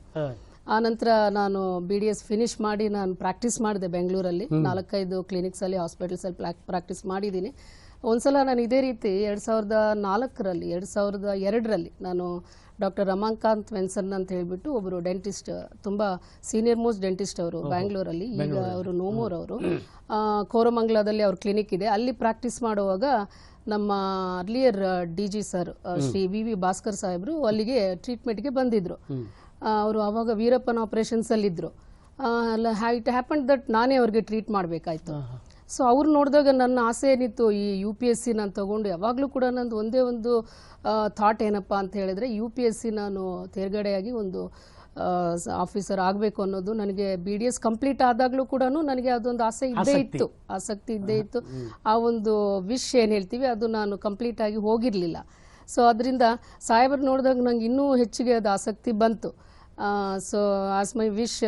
ಆ ನಂತರ ನಾನು ಬಿ ಡಿ ಎಸ್ ಫಿನಿಶ್ ಮಾಡಿ ನಾನು ಪ್ರಾಕ್ಟೀಸ್ ಮಾಡಿದೆ ಬೆಂಗಳೂರಲ್ಲಿ. ನಾಲ್ಕೈದು ಕ್ಲಿನಿಕ್ಸಲ್ಲಿ ಹಾಸ್ಪಿಟಲ್ಸಲ್ಲಿ ಪ್ರಾಕ್ಟೀಸ್ ಮಾಡಿದ್ದೀನಿ. ಒಂದ್ಸಲ ನಾನು ಇದೇ ರೀತಿ ಎರಡ್ ಸಾವಿರದ ನಾಲ್ಕರಲ್ಲಿ ಎರಡ್ ಸಾವಿರದ ಎರಡರಲ್ಲಿ ನಾನು ಡಾಕ್ಟರ್ ರಮಾಕಾಂತ್ ವೆನ್ಸನ್ ಅಂತ ಹೇಳ್ಬಿಟ್ಟು ಒಬ್ಬರು ಡೆಂಟಿಸ್ಟ್ ತುಂಬಾ ಸೀನಿಯರ್ ಮೋಸ್ಟ್ ಡೆಂಟಿಸ್ಟ್ ಅವರು ಬ್ಯಾಂಗ್ಳೂರಲ್ಲಿ. ಈಗ ಅವರು ನೋಮೂರ್ ಅವರು. ಕೋರಮಂಗಲದಲ್ಲಿ ಅವ್ರ ಕ್ಲಿನಿಕ್ ಇದೆ. ಅಲ್ಲಿ ಪ್ರಾಕ್ಟೀಸ್ ಮಾಡುವಾಗ ನಮ್ಮ earlier D G sir Shri V V Bhaskar ಸಾಹೇಬರು ಅಲ್ಲಿಗೆ ಟ್ರೀಟ್ಮೆಂಟ್ಗೆ ಬಂದಿದ್ರು. ಅವರು ಆವಾಗ ವೀರಪ್ಪನ ಆಪರೇಷನ್ಸ್ ಅಲ್ಲಿ ಇದ್ರು. ಇಟ್ ಹ್ಯಾಪನ್ ದಟ್ ನಾನೇ ಅವ್ರಿಗೆ ಟ್ರೀಟ್ ಮಾಡಬೇಕಾಯ್ತು. ಸೊ ಅವ್ರು ನೋಡಿದಾಗ ನನ್ನ ಆಸೆ ಏನಿತ್ತು ಈ ಯು ಪಿ ಎಸ್ ಸಿ ನಾನು ತಗೊಂಡು ಯಾವಾಗಲೂ ಕೂಡ ನಂದು ಒಂದೇ ಒಂದು ಥಾಟ್ ಏನಪ್ಪ ಅಂತ ಹೇಳಿದ್ರೆ ಯು ಪಿ ಎಸ್ ಸಿ ನಾನು ತೇರ್ಗಡೆಯಾಗಿ ಒಂದು ಆಫೀಸರ್ ಆಗಬೇಕು ಅನ್ನೋದು ನನಗೆ ಬಿ ಡಿ ಎಸ್ ಕಂಪ್ಲೀಟ್ ಆದಾಗಲೂ ಕೂಡ ನನಗೆ ಅದೊಂದು ಆಸೆ ಇದ್ದೇ ಇತ್ತು. ಆಸಕ್ತಿ ಇದ್ದೇ ಇತ್ತು. ಆ ಒಂದು ವಿಶ್ ಏನು ಹೇಳ್ತೀವಿ ಅದು ನಾನು ಕಂಪ್ಲೀಟ್ ಆಗಿ ಹೋಗಿರಲಿಲ್ಲ. ಸೊ ಅದರಿಂದ ಸಾಹೇಬರು ನೋಡಿದಾಗ ನಂಗೆ ಇನ್ನೂ ಹೆಚ್ಚಿಗೆ ಅದು ಆಸಕ್ತಿ ಬಂತು. ಸೊ ಆಸ್ ಮೈ ವಿಶ್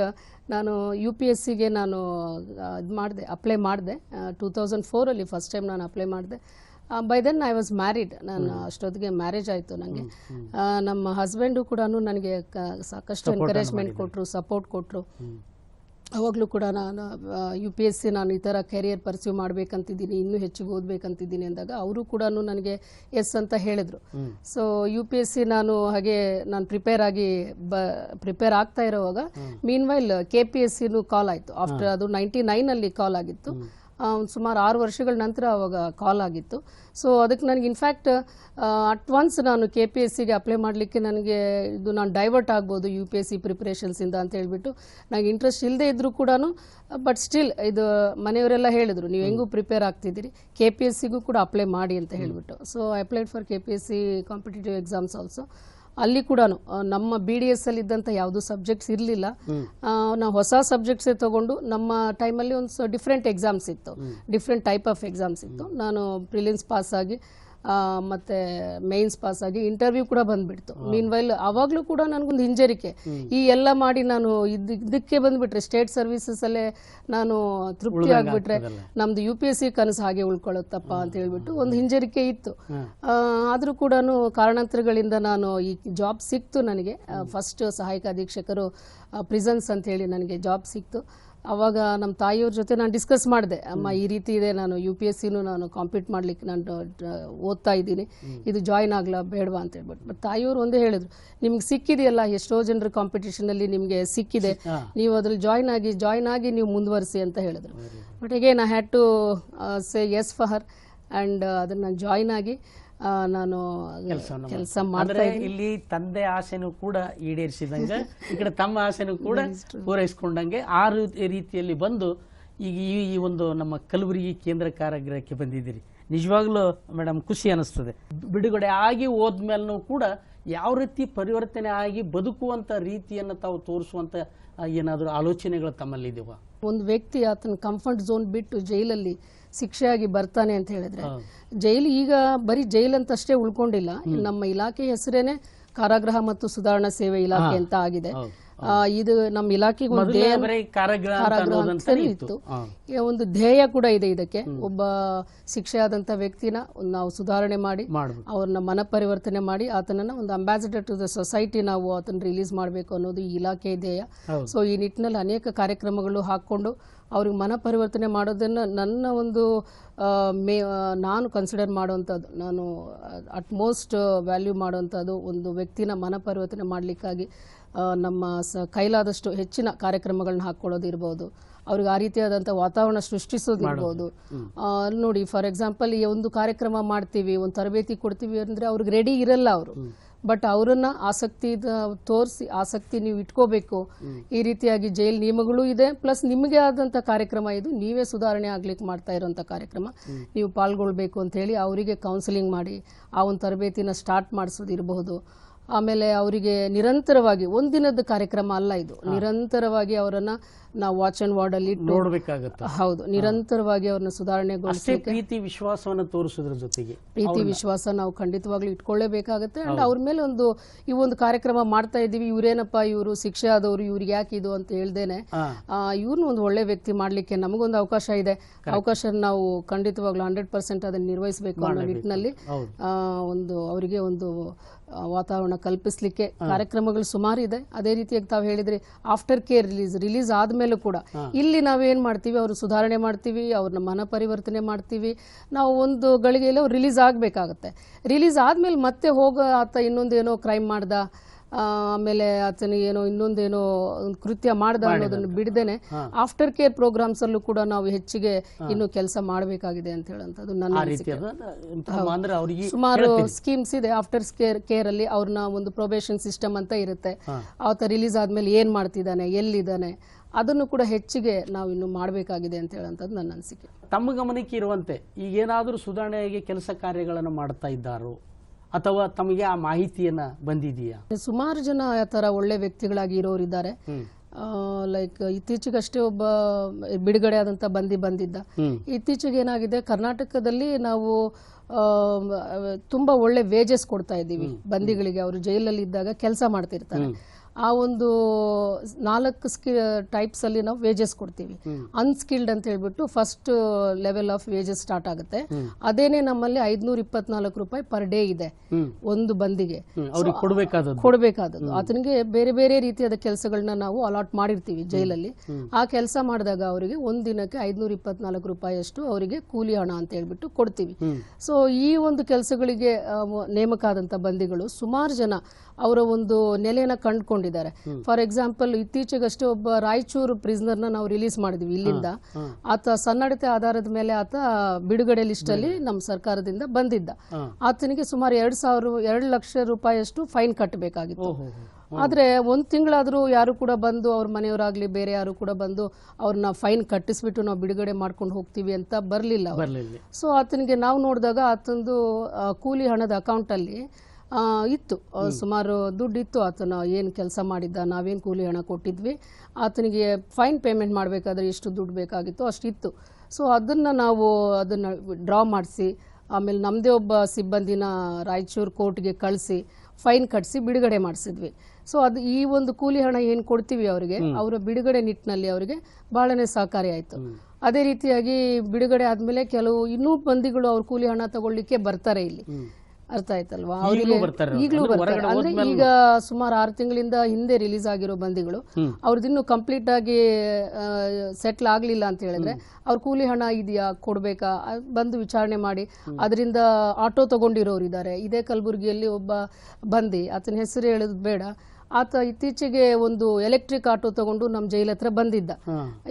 ನಾನು ಯು ಪಿ ಎಸ್ ಸಿಗೆ ನಾನು ಇದು ಮಾಡಿದೆ ಅಪ್ಲೈ ಮಾಡಿದೆ. ಟೂ ತೌಸಂಡ್ ಫೋರಲ್ಲಿ ಫಸ್ಟ್ ಟೈಮ್ ನಾನು ಅಪ್ಲೈ ಮಾಡಿದೆ. By then I was married ನಾನು ಅಷ್ಟೊತ್ತಿಗೆ ಮ್ಯಾರೇಜ್ ಆಯಿತು ನನಗೆ ನಮ್ಮ ಹಸ್ಬೆಂಡು ಕೂಡ ನನಗೆ ಸಾಕಷ್ಟು ಎನ್ಕರೇಜ್ಮೆಂಟ್ ಕೊಟ್ಟರು ಸಪೋರ್ಟ್ ಕೊಟ್ಟರು ಅವಾಗಲೂ ಕೂಡ ನಾನು ಯು ಪಿ ಎಸ್ ಸಿ ನಾನು ಈ ಥರ ಕೆರಿಯರ್ ಪರ್ಸ್ಯೂ ಮಾಡಬೇಕಂತಿದ್ದೀನಿ ಇನ್ನೂ ಹೆಚ್ಚಿಗೆ ಓದಬೇಕಂತಿದ್ದೀನಿ ಅಂದಾಗ ಅವರು ಕೂಡ ನನಗೆ ಎಸ್ ಅಂತ ಹೇಳಿದರು. So U P S C ನಾನು ಹಾಗೆ ನಾನು ಪ್ರಿಪೇರ್ ಆಗಿ ಬ ಪ್ರಿಪೇರ್ ಆಗ್ತಾ ಇರೋವಾಗ meanwhile K P S ಸಿನೂ ಕಾಲ್ ಆಯಿತು. ಆಫ್ಟರ್ ಅದು ನೈಂಟಿ ನೈನಲ್ಲಿ ಕಾಲ್ ಆಗಿತ್ತು. ಒಂದ್ ಸುಮಾರು ಆರು ವರ್ಷಗಳ ನಂತರ ಅವಾಗ ಕಾಲ್ ಆಗಿತ್ತು. ಸೊ ಅದಕ್ಕೆ ನನಗೆ ಇನ್ಫ್ಯಾಕ್ಟ್ ಅಟ್ ಒನ್ಸ್ ನಾನು ಕೆ ಪಿ ಎಸ್ ಸಿಗೆ ಅಪ್ಲೈ ಮಾಡಲಿಕ್ಕೆ ನನಗೆ ಇದು ನಾನು ಡೈವರ್ಟ್ ಆಗ್ಬೋದು ಯು ಪಿ ಎಸ್ ಸಿ ಪ್ರಿಪ್ರೇಷನ್ಸಿಂದ ಅಂತ ಹೇಳಿಬಿಟ್ಟು. ನನಗೆ ಇಂಟ್ರೆಸ್ಟ್ ಇಲ್ಲದೆ ಇದ್ದರೂ ಕೂಡ ಬಟ್ ಸ್ಟಿಲ್ ಇದು ಮನೆಯವರೆಲ್ಲ ಹೇಳಿದರು ನೀವು ಹೆಂಗೂ ಪ್ರಿಪೇರ್ ಆಗ್ತಿದ್ದೀರಿ? ಕೆ ಪಿ ಎಸ್ ಸಿಗೂ ಕೂಡ ಅಪ್ಲೈ ಮಾಡಿ ಅಂತ ಹೇಳಿಬಿಟ್ಟು. So I applied for K P S C competitive exams also ಅಲ್ಲಿ ಕೂಡ ನಮ್ಮ ಬಿ ಡಿ ಎಸ್ ಅಲ್ಲಿ ಇದ್ದಂಥ ಯಾವುದೂ ಸಬ್ಜೆಕ್ಟ್ಸ್ ಇರಲಿಲ್ಲ. ನಾವು ಹೊಸ ಸಬ್ಜೆಕ್ಟ್ಸೇ ತಗೊಂಡು ನಮ್ಮ ಟೈಮಲ್ಲಿ ಒಂದು ಡಿಫ್ರೆಂಟ್ ಎಕ್ಸಾಮ್ಸ್ ಇತ್ತು. ಡಿಫ್ರೆಂಟ್ ಟೈಪ್ ಆಫ್ ಎಕ್ಸಾಮ್ಸ್ ಇತ್ತು. ನಾನು ಪ್ರಿಲಿಮ್ಸ್ ಪಾಸ್ ಆಗಿ ಮತ್ತೆ ಮೇನ್ಸ್ ಪಾಸ್ ಆಗಿ ಇಂಟರ್ವ್ಯೂ ಕೂಡ ಬಂದ್ಬಿಡ್ತು. ಮೀನ್ ವೈಲ್ ಆವಾಗಲೂ ಕೂಡ ನನಗೊಂದು ಹಿಂಜರಿಕೆ. ಈ ಎಲ್ಲ ಮಾಡಿ ನಾನು ಇದ್ ಇದಕ್ಕೆ ಬಂದ್ಬಿಟ್ರೆ ಸ್ಟೇಟ್ ಸರ್ವಿಸಸ್ ಅಲ್ಲೇ ನಾನು ತೃಪ್ತಿ ಆಗ್ಬಿಟ್ರೆ ನಮ್ದು ಯು ಪಿ ಎಸ್ ಸಿ ಕನಸು ಹಾಗೆ ಉಳ್ಕೊಳ್ಳುತ್ತಪ್ಪ ಅಂತ ಹೇಳ್ಬಿಟ್ಟು ಒಂದು ಹಿಂಜರಿಕೆ ಇತ್ತು. ಆದರೂ ಕೂಡ ಕಾರಣಾಂತರಗಳಿಂದ ನಾನು ಈ ಜಾಬ್ ಸಿಕ್ತು ನನಗೆ. ಫಸ್ಟ್ ಸಹಾಯಕ ಅಧೀಕ್ಷಕರು ಪ್ರಿಸನ್ಸ್ ಅಂತ ಹೇಳಿ ನನಗೆ ಜಾಬ್ ಸಿಕ್ತು. ಅವಾಗ ನಮ್ಮ ತಾಯಿಯವ್ರ ಜೊತೆ ನಾನು ಡಿಸ್ಕಸ್ ಮಾಡಿದೆ. ಅಮ್ಮ ಈ ರೀತಿ ಇದೆ ನಾನು ಯು ಪಿ ಎಸ್ ಸಿನೂ ನಾನು ಕಾಂಪೀಟ್ ಮಾಡ್ಲಿಕ್ಕೆ ನಾನು ಓದ್ತಾ ಇದ್ದೀನಿ. ಇದು ಜಾಯ್ನ್ ಆಗಲ್ಲ ಬೇಡವಾ ಅಂತ ಹೇಳ್ಬಿಟ್ಟು ಬಟ್ ತಾಯಿಯವರು ಒಂದೇ ಹೇಳಿದ್ರು ನಿಮ್ಗೆ ಸಿಕ್ಕಿದೆಯಲ್ಲ ಎಷ್ಟೋ ಜನರ ಕಾಂಪಿಟೇಷನಲ್ಲಿ ನಿಮಗೆ ಸಿಕ್ಕಿದೆ. ನೀವು ಅದ್ರಲ್ಲಿ ಜಾಯ್ನ್ ಆಗಿ ಜಾಯ್ನ್ ಆಗಿ ನೀವು ಮುಂದುವರಿಸಿ ಅಂತ ಹೇಳಿದ್ರು. But again I had to say yes further and ಅದನ್ನು ಜಾಯ್ನ್ ಆಗಿ ನಾನು ಕೆಲಸ ಮಾಡ್ತಾ ಅಂದ್ರೆ ಇಲ್ಲಿ ತಂದೆ ಆಸೆನೂ ಕೂಡ ಈಡೇರಿಸಿದಂಗೆ [laughs] ಈ ಕಡೆ ತಮ್ಮ ಆಸೆನೂ ಕೂಡ ಪೂರೈಸ್ಕೊಂಡಂಗೆ ಆ ರೀತಿಯಲ್ಲಿ ಬಂದು ಈಗ ಈ ಒಂದು ನಮ್ಮ ಕಲಬುರಗಿ ಕೇಂದ್ರ ಕಾರಾಗೃಹಕ್ಕೆ ಬಂದಿದ್ದೀರಿ. ನಿಜವಾಗ್ಲೂ ಮೇಡಮ್ ಖುಷಿ ಅನಿಸ್ತದೆ. ಬಿಡುಗಡೆ ಆಗಿ ಹೋದ್ಮೇಲೂ ಕೂಡ ಯಾವ ರೀತಿ ಪರಿವರ್ತನೆ ಆಗಿ ಬದುಕುವಂಥ ರೀತಿಯನ್ನು ತಾವು ತೋರಿಸುವಂತ ಏನಾದರೂ ಆಲೋಚನೆಗಳು ತಮ್ಮಲ್ಲಿದ್ದೀವ ಒಂದು ವ್ಯಕ್ತಿ ಆತನ ಕಂಫರ್ಟ್ ಝೋನ್ ಬಿಟ್ಟು ಜೈಲಲ್ಲಿ ಶಿಕ್ಷೆಯಾಗಿ ಬರ್ತಾನೆ ಅಂತ ಹೇಳಿದ್ರೆ. ಜೈಲು ಈಗ ಬರೀ ಜೈಲ್ ಅಂತಷ್ಟೇ ಉಳ್ಕೊಂಡಿಲ್ಲ. ನಮ್ಮ ಇಲಾಖೆ ಹೆಸರೇನೆ ಕಾರಾಗೃಹ ಮತ್ತು ಸುಧಾರಣಾ ಸೇವೆ ಇಲಾಖೆ ಅಂತ ಆಗಿದೆ. ಇದು ನಮ್ಮ ಇಲಾಖೆಗೆ ಒಂದು ಇತ್ತು. ಒಂದು ಧ್ಯೇಯ ಕೂಡ ಇದೆ ಇದಕ್ಕೆ. ಒಬ್ಬ ಶಿಕ್ಷೆಯಾದಂಥ ವ್ಯಕ್ತಿನ ನಾವು ಸುಧಾರಣೆ ಮಾಡಿ ಅವ್ರನ್ನ ಮನ ಪರಿವರ್ತನೆ ಮಾಡಿ ಆತನನ್ನ ಒಂದು ಅಂಬಾಸಿಡರ್ ಟು ದ ಸೊಸೈಟಿ ನಾವು ಆತನ ರಿಲೀಸ್ ಮಾಡಬೇಕು ಅನ್ನೋದು ಈ ಇಲಾಖೆ ಧ್ಯೇಯ. ಸೊ ಈ ನಿಟ್ಟಿನಲ್ಲಿ ಅನೇಕ ಕಾರ್ಯಕ್ರಮಗಳು ಹಾಕ್ಕೊಂಡು ಅವ್ರಿಗೆ ಮನ ಪರಿವರ್ತನೆ ಮಾಡೋದನ್ನ ನನ್ನ ಒಂದು ಮೇ ನಾನು ಕನ್ಸಿಡರ್ ಮಾಡುವಂಥದ್ದು. ನಾನು ಅಟ್ಮೋಸ್ಟ್ ವ್ಯಾಲ್ಯೂ ಮಾಡುವಂಥದ್ದು ಒಂದು ವ್ಯಕ್ತಿನ ಮನ ಪರಿವರ್ತನೆ ಮಾಡಲಿಕ್ಕಾಗಿ ನಮ್ಮ ಸ ಕೈಲಾದಷ್ಟು ಹೆಚ್ಚಿನ ಕಾರ್ಯಕ್ರಮಗಳನ್ನ ಹಾಕ್ಕೊಳ್ಳೋದು ಇರ್ಬೋದು ಅವ್ರಿಗೆ ಆ ರೀತಿಯಾದಂಥ ವಾತಾವರಣ ಸೃಷ್ಟಿಸೋದಿರ್ಬೋದು. ನೋಡಿ ಫಾರ್ ಎಕ್ಸಾಂಪಲ್ ಈ ಒಂದು ಕಾರ್ಯಕ್ರಮ ಮಾಡ್ತೀವಿ ಒಂದು ತರಬೇತಿ ಕೊಡ್ತೀವಿ ಅಂದರೆ ಅವ್ರಿಗೆ ರೆಡಿ ಇರಲ್ಲ ಅವರು. ಬಟ್ ಅವರನ್ನ ಆಸಕ್ತಿ ತೋರಿಸಿ ಆಸಕ್ತಿ ನೀವು ಇಟ್ಕೋಬೇಕು. ಈ ರೀತಿಯಾಗಿ ಜೈಲ್ ನಿಯಮಗಳು ಇದೆ ಪ್ಲಸ್ ನಿಮಗೆ ಆದಂಥ ಕಾರ್ಯಕ್ರಮ ಇದು ನೀವೇ ಸುಧಾರಣೆ ಆಗ್ಲಿಕ್ಕೆ ಮಾಡ್ತಾ ಇರೋಂಥ ಕಾರ್ಯಕ್ರಮ. ನೀವು ಪಾಲ್ಗೊಳ್ಬೇಕು ಅಂತ ಹೇಳಿ ಅವರಿಗೆ ಕೌನ್ಸಿಲಿಂಗ್ ಮಾಡಿ ಆ ಒಂದು ತರಬೇತಿನ ಸ್ಟಾರ್ಟ್ ಮಾಡಿಸೋದು ಇರಬಹುದು ಆಮೇಲೆ ಅವರಿಗೆ ನಿರಂತರವಾಗಿ ಒಂದಿನದ ಕಾರ್ಯಕ್ರಮ ಅಲ್ಲ ಇದು. ನಿರಂತರವಾಗಿ ಅವರನ್ನ ನಾವು ವಾಚ್ ಅಂಡ್ ವಾರ್ಡ್ ಅಲ್ಲಿ ನೋಡಬೇಕಾಗುತ್ತೆ. ಹೌದು ನಿರಂತರವಾಗಿ ಅವ್ರನ್ನ ಸುಧಾರಣೆಗೊಳಿಸಿ ಅಷ್ಟೇ ಪ್ರೀತಿ ವಿಶ್ವಾಸವನ್ನು ತೋರಿಸೋದ್ರ ಜೊತೆಗೆ. ಪ್ರೀತಿ ವಿಶ್ವಾಸ ನಾವು ಖಂಡಿತವಾಗ್ಲೂ ಇಟ್ಕೊಳ್ಳೇಬೇಕಾಗತ್ತೆ. ಅಂಡ್ ಅವ್ರ ಮೇಲೆ ಒಂದು ಈ ಒಂದು ಕಾರ್ಯಕ್ರಮ ಮಾಡ್ತಾ ಇದ್ದೀವಿ ಇವ್ರೇನಪ್ಪ ಇವರು ಶಿಕ್ಷೆ ಆದವರು ಇವ್ರಿಗೆ ಯಾಕೆ ಇದು ಅಂತ ಹೇಳ್ದೇನೆ. ಇವ್ರನ್ನ ಒಂದು ಒಳ್ಳೆ ವ್ಯಕ್ತಿ ಮಾಡ್ಲಿಕ್ಕೆ ನಮಗೊಂದು ಅವಕಾಶ ಇದೆ. ಅವಕಾಶ ನಾವು ಖಂಡಿತವಾಗ್ಲೂ ಹಂಡ್ರೆಡ್ ಪರ್ಸೆಂಟ್ ಅದನ್ನ ನಿರ್ವಹಿಸಬೇಕು ಅನ್ನೋ ನಿಟ್ಟಿನಲ್ಲಿ ಆ, ಒಂದು ಅವರಿಗೆ ಒಂದು ವಾತಾವರಣ ಕಲ್ಪಿಸಲಿಕ್ಕೆ ಕಾರ್ಯಕ್ರಮಗಳು ಸುಮಾರು ಇದೆ. ಅದೇ ರೀತಿಯಾಗಿ ತಾವು ಹೇಳಿದ್ರಿ ಆಫ್ಟರ್ ಕೇರ್ ರಿಲೀಸ್ ರಿಲೀಸ್ ಆದಮೇಲೂ ಕೂಡ ಇಲ್ಲಿ ನಾವೇನು ಮಾಡ್ತೀವಿ ಅವರು ಸುಧಾರಣೆ ಮಾಡ್ತೀವಿ ಅವ್ರನ್ನ ಮನ ಪರಿವರ್ತನೆ ಮಾಡ್ತೀವಿ. ನಾವು ಒಂದು ಗಳಿಗೆಯಲ್ಲಿ ಅವ್ರು ರಿಲೀಸ್ ಆಗಬೇಕಾಗತ್ತೆ. ರಿಲೀಸ್ ಆದಮೇಲೆ ಮತ್ತೆ ಹೋಗೋ ಆತ ಇನ್ನೊಂದೇನೋ ಕ್ರೈಮ್ ಮಾಡ್ದ ಆಮೇಲೆ ಆತನಿಗೆ ಏನೋ ಇನ್ನೊಂದೇನೋ ಕೃತ್ಯ ಮಾಡ್ದ ಅನ್ನೋದನ್ನು ಬಿಡದೇನೆ. ಆಫ್ಟರ್ ಕೇರ್ ಪ್ರೋಗ್ರಾಮ್ಸ್ ಅಲ್ಲೂ ಕೂಡ ನಾವು ಹೆಚ್ಚಿಗೆ ಇನ್ನು ಕೆಲಸ ಮಾಡಬೇಕಾಗಿದೆ ಅಂತ ಹೇಳಂತದ್ದು ನನ್ನ ಸುಮಾರು ಸ್ಕೀಮ್ಸ್ ಇದೆ ಆಫ್ಟರ್ ಕೇರ್ ಕೇರ್ ಅಲ್ಲಿ ಅವ್ರನ್ನ ಒಂದು ಪ್ರೊಬೇಷನ್ ಸಿಸ್ಟಮ್ ಅಂತ ಇರುತ್ತೆ. ಆತ ರಿಲೀಸ್ ಆದ್ಮೇಲೆ ಏನ್ ಮಾಡ್ತಿದ್ದಾನೆ ಎಲ್ಲಿದ್ದಾನೆ ಅದನ್ನು ಕೂಡ ಹೆಚ್ಚಿಗೆ ನಾವು ಇನ್ನು ಮಾಡಬೇಕಾಗಿದೆ ಅಂತ ಹೇಳಂತದ್ದು ನನ್ನ ಅನಿಸಿಕೆ. ತಮ್ಮ ಗಮನಕ್ಕೆ ಇರುವಂತೆ ಈಗೇನಾದರೂ ಸುಧಾರಣೆಗೆ ಕೆಲಸ ಕಾರ್ಯಗಳನ್ನು ಮಾಡ್ತಾ ಇದ್ದಾರೋ? ಅಥವಾ ತಮಗೆ ಆ ಮಾಹಿತಿಯನ್ನ ಬಂದಿದೆಯಾ? ಸುಮಾರು ಜನ ಆ ಥರ ಒಳ್ಳೆ ವ್ಯಕ್ತಿಗಳಾಗಿ ಇರೋರಿದ್ದಾರೆ. ಲೈಕ್ ಇತ್ತೀಚೆಗಷ್ಟೇ ಒಬ್ಬ ಬಿಡುಗಡೆ ಆದಂತ ಬಂದಿ ಬಂದಿದ್ದ. ಇತ್ತೀಚೆಗೆ ಏನಾಗಿದೆ ಕರ್ನಾಟಕದಲ್ಲಿ ನಾವು ತುಂಬಾ ಒಳ್ಳೆ ವೇಜಸ್ ಕೊಡ್ತಾ ಇದ್ದೀವಿ ಬಂದಿಗಳಿಗೆ. ಅವರು ಜೈಲಲ್ಲಿ ಇದ್ದಾಗ ಕೆಲಸ ಮಾಡ್ತಿರ್ತಾರೆ. ಆ ಒಂದು ನಾಲ್ಕು ಸ್ಕಿ ಟೈಪ್ಸ್ ಅಲ್ಲಿ ನಾವು ವೇಜಸ್ ಕೊಡ್ತೀವಿ. ಅನ್ಸ್ಕಿಲ್ಡ್ ಅಂತ ಹೇಳ್ಬಿಟ್ಟು first level of wages start ಆಗುತ್ತೆ. ಅದೇನೆ ನಮ್ಮಲ್ಲಿ ಐದ್ನೂರ ಇಪ್ಪತ್ನಾಲ್ಕು ರೂಪಾಯಿ ಪರ್ ಡೇ ಇದೆ. ಒಂದು ಬಂದಿಗೆ. ಕೊಡಬೇಕಾದದ್ದು. ಆತನಿಗೆ ಬೇರೆ ಬೇರೆ ರೀತಿಯಾದ ಕೆಲಸಗಳನ್ನ ನಾವು ಅಲಾಟ್ ಮಾಡಿರ್ತೀವಿ ಜೈಲಲ್ಲಿ. ಆ ಕೆಲಸ ಮಾಡಿದಾಗ ಅವರಿಗೆ ಒಂದ್ ದಿನಕ್ಕೆ ಐದ್ನೂರ ಇಪ್ಪತ್ನಾಲ್ಕು ರೂಪಾಯಿಯಷ್ಟು ಅವರಿಗೆ ಕೂಲಿ ಹಣ ಅಂತ ಹೇಳ್ಬಿಟ್ಟು ಕೊಡ್ತೀವಿ. ಸೊ ಈ ಒಂದು ಕೆಲಸಗಳಿಗೆ ನೇಮಕ ಆದಂತ ಬಂದಿಗಳು ಸುಮಾರು ಜನ ಅವರ ಒಂದು ನೆಲೆಯನ್ನ ಕಂಡುಕೊಂಡಿದ್ದಾರೆ. ಫಾರ್ ಎಕ್ಸಾಂಪಲ್ ಇತ್ತೀಚೆಗಷ್ಟೇ ಒಬ್ಬ ರಾಯಚೂರು ಪ್ರಿಸ್ನರ್ನ ನಾವು ರಿಲೀಸ್ ಮಾಡಿದ್ವಿ ಇಲ್ಲಿಂದ. ಆತ ಸನ್ನಡತೆ ಆಧಾರದ ಮೇಲೆ ಆತ ಬಿಡುಗಡೆ ಲಿಸ್ಟ್ ಅಲ್ಲಿ ನಮ್ಮ ಸರ್ಕಾರದಿಂದ ಬಂದಿದ್ದ. ಆತನಿಗೆ ಸುಮಾರು ಎರಡ್ ಸಾವಿರ ಎರಡು ಲಕ್ಷ ರೂಪಾಯಿಯಷ್ಟು ಫೈನ್ ಕಟ್ಟಬೇಕಾಗಿತ್ತು. ಆದ್ರೆ ಒಂದ್ ತಿಂಗಳಾದ್ರೂ ಯಾರು ಕೂಡ ಬಂದು ಅವ್ರ ಮನೆಯವರಾಗ್ಲಿ ಬೇರೆ ಯಾರು ಕೂಡ ಬಂದು ಅವ್ರನ್ನ ಫೈನ್ ಕಟ್ಟಿಸ್ಬಿಟ್ಟು ನಾವು ಬಿಡುಗಡೆ ಮಾಡ್ಕೊಂಡು ಹೋಗ್ತೀವಿ ಅಂತ ಬರ್ಲಿಲ್ಲ. ಸೊ ಆತನಿಗೆ ನಾವು ನೋಡಿದಾಗ ಆತಂದು ಕೂಲಿ ಹಣದ ಅಕೌಂಟಲ್ಲಿ ಆ, ಇತ್ತು. ಸುಮಾರು ದುಡ್ಡಿತ್ತು. ಆತನ ಏನು ಕೆಲಸ ಮಾಡಿದ್ದ ನಾವೇನು ಕೂಲಿ ಹಣ ಕೊಟ್ಟಿದ್ವಿ. ಆತನಿಗೆ ಫೈನ್ ಪೇಮೆಂಟ್ ಮಾಡಬೇಕಾದ್ರೆ ಎಷ್ಟು ದುಡ್ಡು ಬೇಕಾಗಿತ್ತು ಅಷ್ಟಿತ್ತು. ಸೊ ಅದನ್ನು ನಾವು ಅದನ್ನು ಡ್ರಾ ಮಾಡಿಸಿ ಆಮೇಲೆ ನಮ್ಮದೇ ಒಬ್ಬ ಸಿಬ್ಬಂದಿನ ರಾಯಚೂರು ಕೋರ್ಟ್ಗೆ ಕಳಿಸಿ ಫೈನ್ ಕಟ್ಟಿಸಿ ಬಿಡುಗಡೆ ಮಾಡಿಸಿದ್ವಿ. ಸೊ ಅದು ಈ ಒಂದು ಕೂಲಿ ಹಣ ಏನು ಕೊಡ್ತೀವಿ ಅವರಿಗೆ ಅವರ ಬಿಡುಗಡೆ ನಿಟ್ಟಿನಲ್ಲಿ ಅವರಿಗೆ ಬಹಳನೇ ಸಹಕಾರಿ ಆಯಿತು. ಅದೇ ರೀತಿಯಾಗಿ ಬಿಡುಗಡೆ ಆದಮೇಲೆ ಕೆಲವು ಇನ್ನೂ ಬಂದಿಗಳು ಅವ್ರ ಕೂಲಿ ಹಣ ತಗೊಳ್ಳಿಕ್ಕೆ ಬರ್ತಾರೆ ಇಲ್ಲಿ. ಅರ್ಥ ಆಯ್ತಲ್ವಾ? ಅವರಿಗೆ ಬರ್ತಾರೆ ಅವ್ರು. ಈಗಲೂ ಅಂದ್ರೆ ಬರ್ತಾರೆ. ಹೊರಗಡೆ ಅಂದ್ರೆ ಈಗ ಸುಮಾರು ಆರು ತಿಂಗಳಿಂದ ಹಿಂದೆ ರಿಲೀಸ್ ಆಗಿರೋ ಬಂದಿಗಳು ಅವ್ರದ್ದು ಅವ್ರದಿನ್ನು ಕಂಪ್ಲೀಟ್ ಆಗಿ ಸೆಟ್ಲ್ ಆಗ್ಲಿಲ್ಲ ಅಂತ ಹೇಳಿದ್ರೆ ಅವ್ರ ಕೂಲಿ ಹಣ ಇದೆಯಾ? ಕೊಡ್ಬೇಕಾ? ಅದ್ ಬಂದು ವಿಚಾರಣೆ ಮಾಡಿ. ಅದರಿಂದ ಆಟೋ ತಗೊಂಡಿರೋರು ಇದ್ದಾರೆ. ಇದೇ ಕಲಬುರಗಿಯಲ್ಲಿ ಒಬ್ಬ ಬಂದಿ ಆತನ ಹೆಸರು ಹೇಳೋದು ಬೇಡ. ಆತ ಇತ್ತೀಚೆಗೆ ಒಂದು ಎಲೆಕ್ಟ್ರಿಕ್ ಆಟೋ ತಗೊಂಡು ನಮ್ಮ ಜೈಲ್ ಹತ್ರ ಬಂದಿದ್ದ.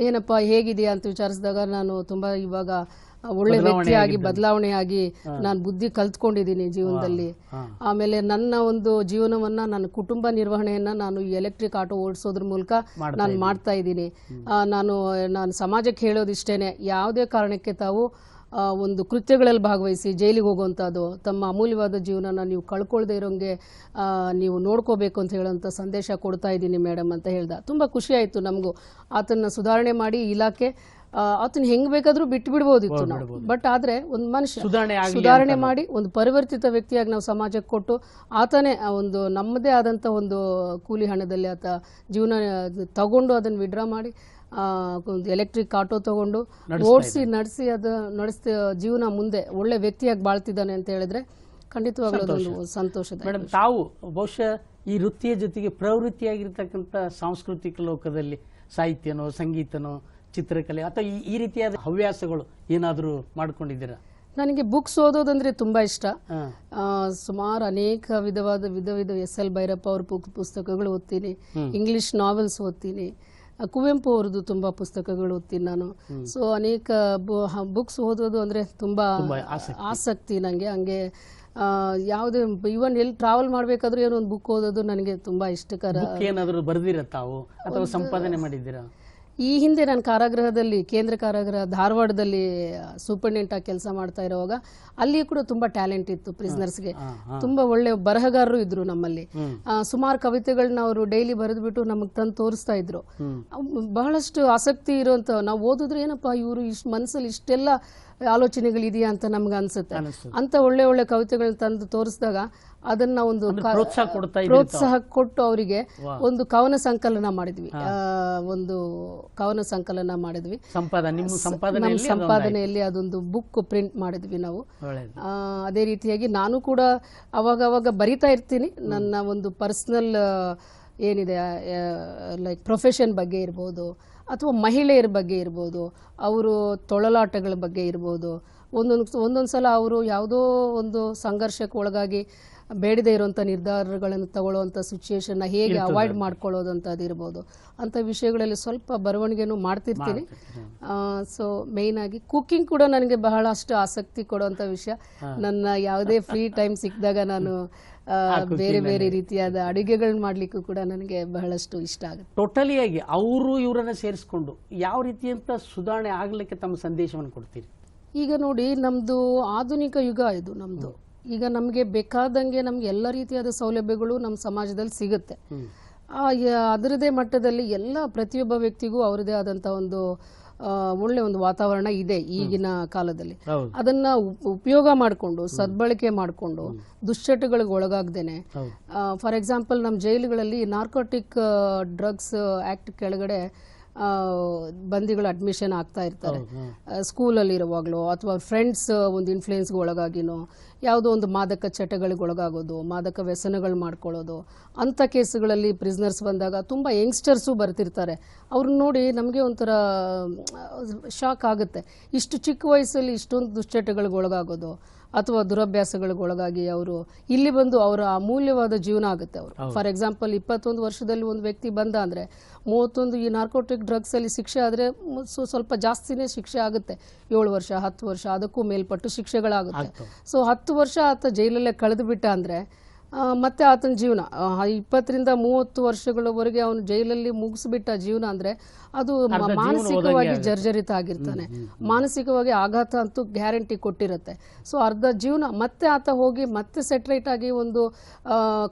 ಏನಪ್ಪ ಹೇಗಿದೆಯಾ ಅಂತ ವಿಚಾರಿಸಿದಾಗ ನಾನು ತುಂಬಾ ಇವಾಗ ಒಳ್ಳೆ ವ್ಯಕ್ತಿಯಾಗಿ ಬದಲಾವಣೆಯಾಗಿ ನಾನು ಬುದ್ಧಿ ಕಲ್ತ್ಕೊಂಡಿದ್ದೀನಿ ಜೀವನದಲ್ಲಿ. ಆಮೇಲೆ ನನ್ನ ಒಂದು ಜೀವನವನ್ನ ನನ್ನ ಕುಟುಂಬ ನಿರ್ವಹಣೆಯನ್ನ ನಾನು ಈ ಎಲೆಕ್ಟ್ರಿಕ್ ಆಟೋ ಓಡಿಸೋದ್ರ ಮೂಲಕ ನಾನು ಮಾಡ್ತಾ ಇದ್ದೀನಿ. ನಾನು ನಾನು ಸಮಾಜಕ್ಕೆ ಹೇಳೋದಿಷ್ಟೇನೆ ಯಾವುದೇ ಕಾರಣಕ್ಕೆ ತಾವು ಒಂದು ಕೃತ್ಯಗಳಲ್ಲಿ ಭಾಗವಹಿಸಿ ಜೈಲಿಗೆ ಹೋಗುವಂಥದ್ದು ತಮ್ಮ ಅಮೂಲ್ಯವಾದ ಜೀವನನ ನೀವು ಕಳ್ಕೊಳ್ದೇ ಇರೋಂಗೆ ಆ, ನೀವು ನೋಡ್ಕೋಬೇಕು ಅಂತ ಹೇಳೋಂಥ ಸಂದೇಶ ಕೊಡ್ತಾ ಇದ್ದೀನಿ ಮೇಡಮ್ ಅಂತ ಹೇಳ್ದ. ತುಂಬ ಖುಷಿ ಆಯಿತು ನಮಗೂ. ಆತನ ಸುಧಾರಣೆ ಮಾಡಿ ಇಲಾಖೆ ಆತನ ಹೆಂಗ್ ಬೇಕಾದ್ರೂ ಬಿಟ್ಟು ಬಿಡ್ಬೋದಿತ್ತು ನಾವು. ಬಟ್ ಆದ್ರೆ ಒಂದು ಮನುಷ್ಯ ಸುಧಾರಣೆ ಮಾಡಿ ಒಂದು ಪರಿವರ್ತಿತ ವ್ಯಕ್ತಿಯಾಗಿ ನಾವು ಸಮಾಜಕ್ಕೆ ಕೊಟ್ಟು ಆತನೇ ಒಂದು ನಮ್ಮದೇ ಆದಂತ ಒಂದು ಕೂಲಿ ಹಣದಲ್ಲಿ ಆತ ಜೀವನ ತಗೊಂಡು ಅದನ್ನ ವಿಡ್ರಾ ಮಾಡಿ ಒಂದು ಎಲೆಕ್ಟ್ರಿಕ್ ಆಟೋ ತಗೊಂಡು ಓಡಿಸಿ ನಡೆಸಿ ಅದು ನಡೆಸ್ತ ಜೀವನ ಮುಂದೆ ಒಳ್ಳೆ ವ್ಯಕ್ತಿಯಾಗಿ ಬಾಳ್ತಿದ್ದಾನೆ ಅಂತ ಹೇಳಿದ್ರೆ ಖಂಡಿತವಾಗ್ಲೂ ಅದೊಂದು ಸಂತೋಷದ ಮೇಡಮ್ ತಾವು ಬಹುಶಃ ಈ ವೃತ್ತಿಯ ಜೊತೆಗೆ ಪ್ರವೃತ್ತಿಯಾಗಿರ್ತಕ್ಕಂಥ ಸಾಂಸ್ಕೃತಿಕ ಲೋಕದಲ್ಲಿ ಸಾಹಿತ್ಯನೋ ಸಂಗೀತನೋ ಚಿತ್ರಕಲೆ ಅಥವಾ ಈ ರೀತಿಯಾದ ಹವ್ಯಾಸಗಳು ಏನಾದರೂ ಮಾಡ್ಕೊಂಡಿದ್ದೀರಾ? ನನಗೆ ಬುಕ್ಸ್ ಓದೋದಂದ್ರೆ ತುಂಬಾ ಇಷ್ಟ. ಸುಮಾರು ಅನೇಕ ವಿಧವಾದ ವಿಧ ವಿಧ ಎಸ್ ಎಲ್ ಭೈರಪ್ಪ ಅವ್ರ ಪುಸ್ತಕಗಳು ಓದ್ತೀನಿ. ಇಂಗ್ಲಿಷ್ ನಾವೆಲ್ಸ್ ಓದ್ತೀನಿ. ಕುವೆಂಪು ಅವ್ರದ್ದು ತುಂಬಾ ಪುಸ್ತಕಗಳು ಓದ್ತೀನಿ ನಾನು. ಸೊ ಅನೇಕ ಬುಕ್ಸ್ ಓದೋದು ಅಂದ್ರೆ ತುಂಬಾ ಆಸಕ್ತಿ. ನನಗೆ ಹಂಗೆ ಯಾವುದೇ ಇವನ್ ಎಲ್ಲಿ ಟ್ರಾವೆಲ್ ಮಾಡ್ಬೇಕಾದ್ರೂ ಏನೋ ಒಂದು ಬುಕ್ ಓದೋದು ನನಗೆ ತುಂಬಾ ಇಷ್ಟಕರ ಏನಾದರೂ ಬರ್ದಿರ ತಾವು ಅಥವಾ ಸಂಪಾದನೆ ಮಾಡಿದ್ದೀರಾ? ಈ ಹಿಂದೆ ನಾನು ಕಾರಾಗೃಹದಲ್ಲಿ ಕೇಂದ್ರ ಕಾರಾಗೃಹ ಧಾರವಾಡದಲ್ಲಿ ಸೂಪರ್ಡೆಂಟ್ ಆಗಿ ಕೆಲಸ ಮಾಡ್ತಾ ಇರುವಾಗ ಅಲ್ಲಿ ಕೂಡ ತುಂಬಾ ಟ್ಯಾಲೆಂಟ್ ಇತ್ತು ಪ್ರಿಸ್ನರ್ಸ್ಗೆ. ತುಂಬಾ ಒಳ್ಳೆ ಬರಹಗಾರರು ಇದ್ರು ನಮ್ಮಲ್ಲಿ. ಸುಮಾರು ಕವಿತೆಗಳನ್ನ ಅವರು ಡೈಲಿ ಬರೆದ್ಬಿಟ್ಟು ನಮಗೆ ತಂದು ತೋರಿಸ್ತಾ ಇದ್ರು ಬಹಳಷ್ಟು ಆಸಕ್ತಿ ಇರುವಂತ ನಾವು ಓದಿದ್ರೆ ಏನಪ್ಪಾ ಇವರು ಇಷ್ಟು ಮನಸ್ಸಲ್ಲಿ ಇಷ್ಟೆಲ್ಲ ಆಲೋಚನೆಗಳಿದೆಯಾ ಅಂತ ನಮ್ಗೆ ಅನ್ಸುತ್ತೆ. ಅಂತ ಒಳ್ಳೆ ಒಳ್ಳೆ ಕವಿತೆಗಳನ್ನ ತಂದು ತೋರಿಸಿದಾಗ ಅದನ್ನ ಒಂದು ಪ್ರೋತ್ಸಾಹ ಕೊಟ್ಟು ಅವರಿಗೆ ಒಂದು ಕವನ ಸಂಕಲನ ಮಾಡಿದ್ವಿ. ಆ, ಒಂದು ಕವನ ಸಂಕಲನ ಮಾಡಿದ್ವಿ. ಸಂಪಾದನೆ ನಿಮ್ಮ ಸಂಪಾದನೆಯಲ್ಲಿ ಸಂಪಾದನೆಯಲ್ಲಿ ಅದೊಂದು ಬುಕ್ ಪ್ರಿಂಟ್ ಮಾಡಿದ್ವಿ ನಾವು. ಅದೇ ರೀತಿಯಾಗಿ ನಾನು ಕೂಡ ಅವಾಗ ಅವಾಗ ಬರಿತಾ ಇರ್ತೀನಿ. ನನ್ನ ಒಂದು ಪರ್ಸ್ನಲ್ ಏನಿದೆ ಲೈಕ್ ಪ್ರೊಫೆಷನ್ ಬಗ್ಗೆ ಇರ್ಬೋದು ಅಥವಾ ಮಹಿಳೆಯರ ಬಗ್ಗೆ ಇರ್ಬೋದು ಅವರು ತೊಳಲಾಟಗಳ ಬಗ್ಗೆ ಇರ್ಬೋದು. ಒಂದೊಂದು ಒಂದೊಂದು ಸಲ ಅವರು ಯಾವುದೋ ಒಂದು ಸಂಘರ್ಷಕ್ಕೆ ಒಳಗಾಗಿ ಬೇಡದೆ ಇರುವಂಥ ನಿರ್ಧಾರಗಳನ್ನು ತಗೊಳ್ಳುವಂಥ ಸಿಚುಯೇಷನ್ನ ಹೇಗೆ ಅವಾಯ್ಡ್ ಮಾಡ್ಕೊಳ್ಳೋದು ಅಂತದ್ದು ಇರ್ಬೋದು. ಅಂಥ ವಿಷಯಗಳಲ್ಲಿ ಸ್ವಲ್ಪ ಬರವಣಿಗೆನೂ ಮಾಡ್ತಿರ್ತೀನಿ. ಸೊ ಮೇಯ್ನಾಗಿ ಕುಕ್ಕಿಂಗ್ ಕುಕಿಂಗ್ ಕೂಡ ನನಗೆ ಬಹಳಷ್ಟು ಆಸಕ್ತಿ ಕೊಡುವಂಥ ವಿಷಯ. ನನ್ನ ಯಾವುದೇ ಫ್ರೀ ಟೈಮ್ ಸಿಕ್ಕಿದಾಗ ನಾನು ಬೇರೆ ಬೇರೆ ರೀತಿಯಾದ ಅಡುಗೆಗಳನ್ನ ಮಾಡಲಿಕ್ಕೂ ಕೂಡ ನನಗೆ ಬಹಳಷ್ಟು ಇಷ್ಟ ಆಗುತ್ತೆ. ಟೋಟಲಿಯಾಗಿ ಅವರು ಇವರನ್ನು ಸೇರಿಸ್ಕೊಂಡು ಯಾವ ರೀತಿಯಂತ ಸುಧಾರಣೆ ಆಗಲಿಕ್ಕೆ ತಮ್ಮ ಸಂದೇಶವನ್ನು ಕೊಡ್ತೀರಿ? ಈಗ ನೋಡಿ ನಮ್ಮದು ಆಧುನಿಕ ಯುಗ ಇದು ನಮ್ಮದು ಈಗ ನಮಗೆ ಬೇಕಾದಂಗೆ ನಮ್ಗೆ ಎಲ್ಲ ರೀತಿಯಾದ ಸೌಲಭ್ಯಗಳು ನಮ್ಮ ಸಮಾಜದಲ್ಲಿ ಸಿಗುತ್ತೆ. ಅದರದೇ ಮಟ್ಟದಲ್ಲಿ ಎಲ್ಲ ಪ್ರತಿಯೊಬ್ಬ ವ್ಯಕ್ತಿಗೂ ಅವರದೇ ಆದಂಥ ಒಂದು ಒಳ್ಳೆ ಒಂದು ವಾತಾವರಣ ಇದೆ ಈಗಿನ ಕಾಲದಲ್ಲಿ. ಅದನ್ನ ಉಪ್- ಉಪಯೋಗ ಮಾಡಿಕೊಂಡು ಸದ್ಬಳಕೆ ಮಾಡಿಕೊಂಡು ದುಶ್ಚಟಗಳಿಗೆ ಒಳಗಾಗ್ದೇನೆ. ಫಾರ್ ಎಕ್ಸಾಂಪಲ್ ನಮ್ಮ ಜೈಲುಗಳಲ್ಲಿ ನಾರ್ಕೋಟಿಕ್ ಡ್ರಗ್ಸ್ ಆಕ್ಟ್ ಕೆಳಗಡೆ ಬಂದಿಗಳು ಅಡ್ಮಿಷನ್ ಆಗ್ತಾ ಇರ್ತಾರೆ. ಸ್ಕೂಲಲ್ಲಿರುವಾಗಲೂ ಅಥವಾ ಫ್ರೆಂಡ್ಸ್ ಒಂದು ಇನ್ಫ್ಲೂಯೆನ್ಸ್ಗೆ ಒಳಗಾಗಿನೋ ಯಾವುದೋ ಒಂದು ಮಾದಕ ಚಟಗಳಿಗೆ ಒಳಗಾಗೋದು ಮಾದಕ ವ್ಯಸನಗಳು ಮಾಡ್ಕೊಳ್ಳೋದು ಅಂಥ ಕೇಸುಗಳಲ್ಲಿ ಪ್ರಿಸ್ನರ್ಸ್ ಬಂದಾಗ ತುಂಬ ಯಂಗ್ಸ್ಟರ್ಸು ಬರ್ತಿರ್ತಾರೆ. ಅವ್ರನ್ನ ನೋಡಿ ನಮಗೆ ಒಂಥರ ಶಾಕ್ ಆಗುತ್ತೆ. ಇಷ್ಟು ಚಿಕ್ಕ ವಯಸ್ಸಲ್ಲಿ ಇಷ್ಟೊಂದು ದುಶ್ಚಟಗಳಿಗೆ ಒಳಗಾಗೋದು ಅಥವಾ ದುರಭ್ಯಾಸಗಳಿಗೆ ಒಳಗಾಗಿ ಅವರು ಇಲ್ಲಿ ಬಂದು ಅವರ ಅಮೂಲ್ಯವಾದ ಜೀವನ ಆಗುತ್ತೆ ಅವರು. ಫಾರ್ ಎಕ್ಸಾಂಪಲ್ ಇಪ್ಪತ್ತೊಂದು ವರ್ಷದಲ್ಲಿ ಒಂದು ವ್ಯಕ್ತಿ ಬಂದ ಅಂದರೆ ಮೂವತ್ತೊಂದು ಈ ನಾರ್ಕೋಟಿಕ್ ಡ್ರಗ್ಸಲ್ಲಿ ಶಿಕ್ಷೆ ಆದರೆ ಸ್ವಲ್ಪ ಜಾಸ್ತಿನೇ ಶಿಕ್ಷೆ ಆಗುತ್ತೆ. ಏಳು ವರ್ಷ ಹತ್ತು ವರ್ಷ ಅದಕ್ಕೂ ಮೇಲ್ಪಟ್ಟು ಶಿಕ್ಷೆಗಳಾಗುತ್ತೆ. ಸೊ ಹತ್ತು ವರ್ಷ ಆತ ಜೈಲಲ್ಲೇ ಕಳೆದು ಬಿಟ್ಟ ಅಂದರೆ ಮತ್ತೆ ಆತನ ಜೀವನ. ಇಪ್ಪತ್ತರಿಂದ ಮೂವತ್ತು ವರ್ಷಗಳವರೆಗೆ ಅವನು ಜೈಲಲ್ಲಿ ಮುಗಿಸ್ಬಿಟ್ಟ ಜೀವನ ಅಂದರೆ ಅದು ಮಾನಸಿಕವಾಗಿ ಜರ್ಜರಿತ ಆಗಿರ್ತಾನೆ. ಮಾನಸಿಕವಾಗಿ ಆಘಾತ ಅಂತೂ ಗ್ಯಾರಂಟಿ ಕೊಟ್ಟಿರುತ್ತೆ. ಸೊ ಅರ್ಧ ಜೀವನ ಮತ್ತೆ ಆತ ಹೋಗಿ ಮತ್ತೆ ಸೆಟ್ರೇಟ್ ಆಗಿ ಒಂದು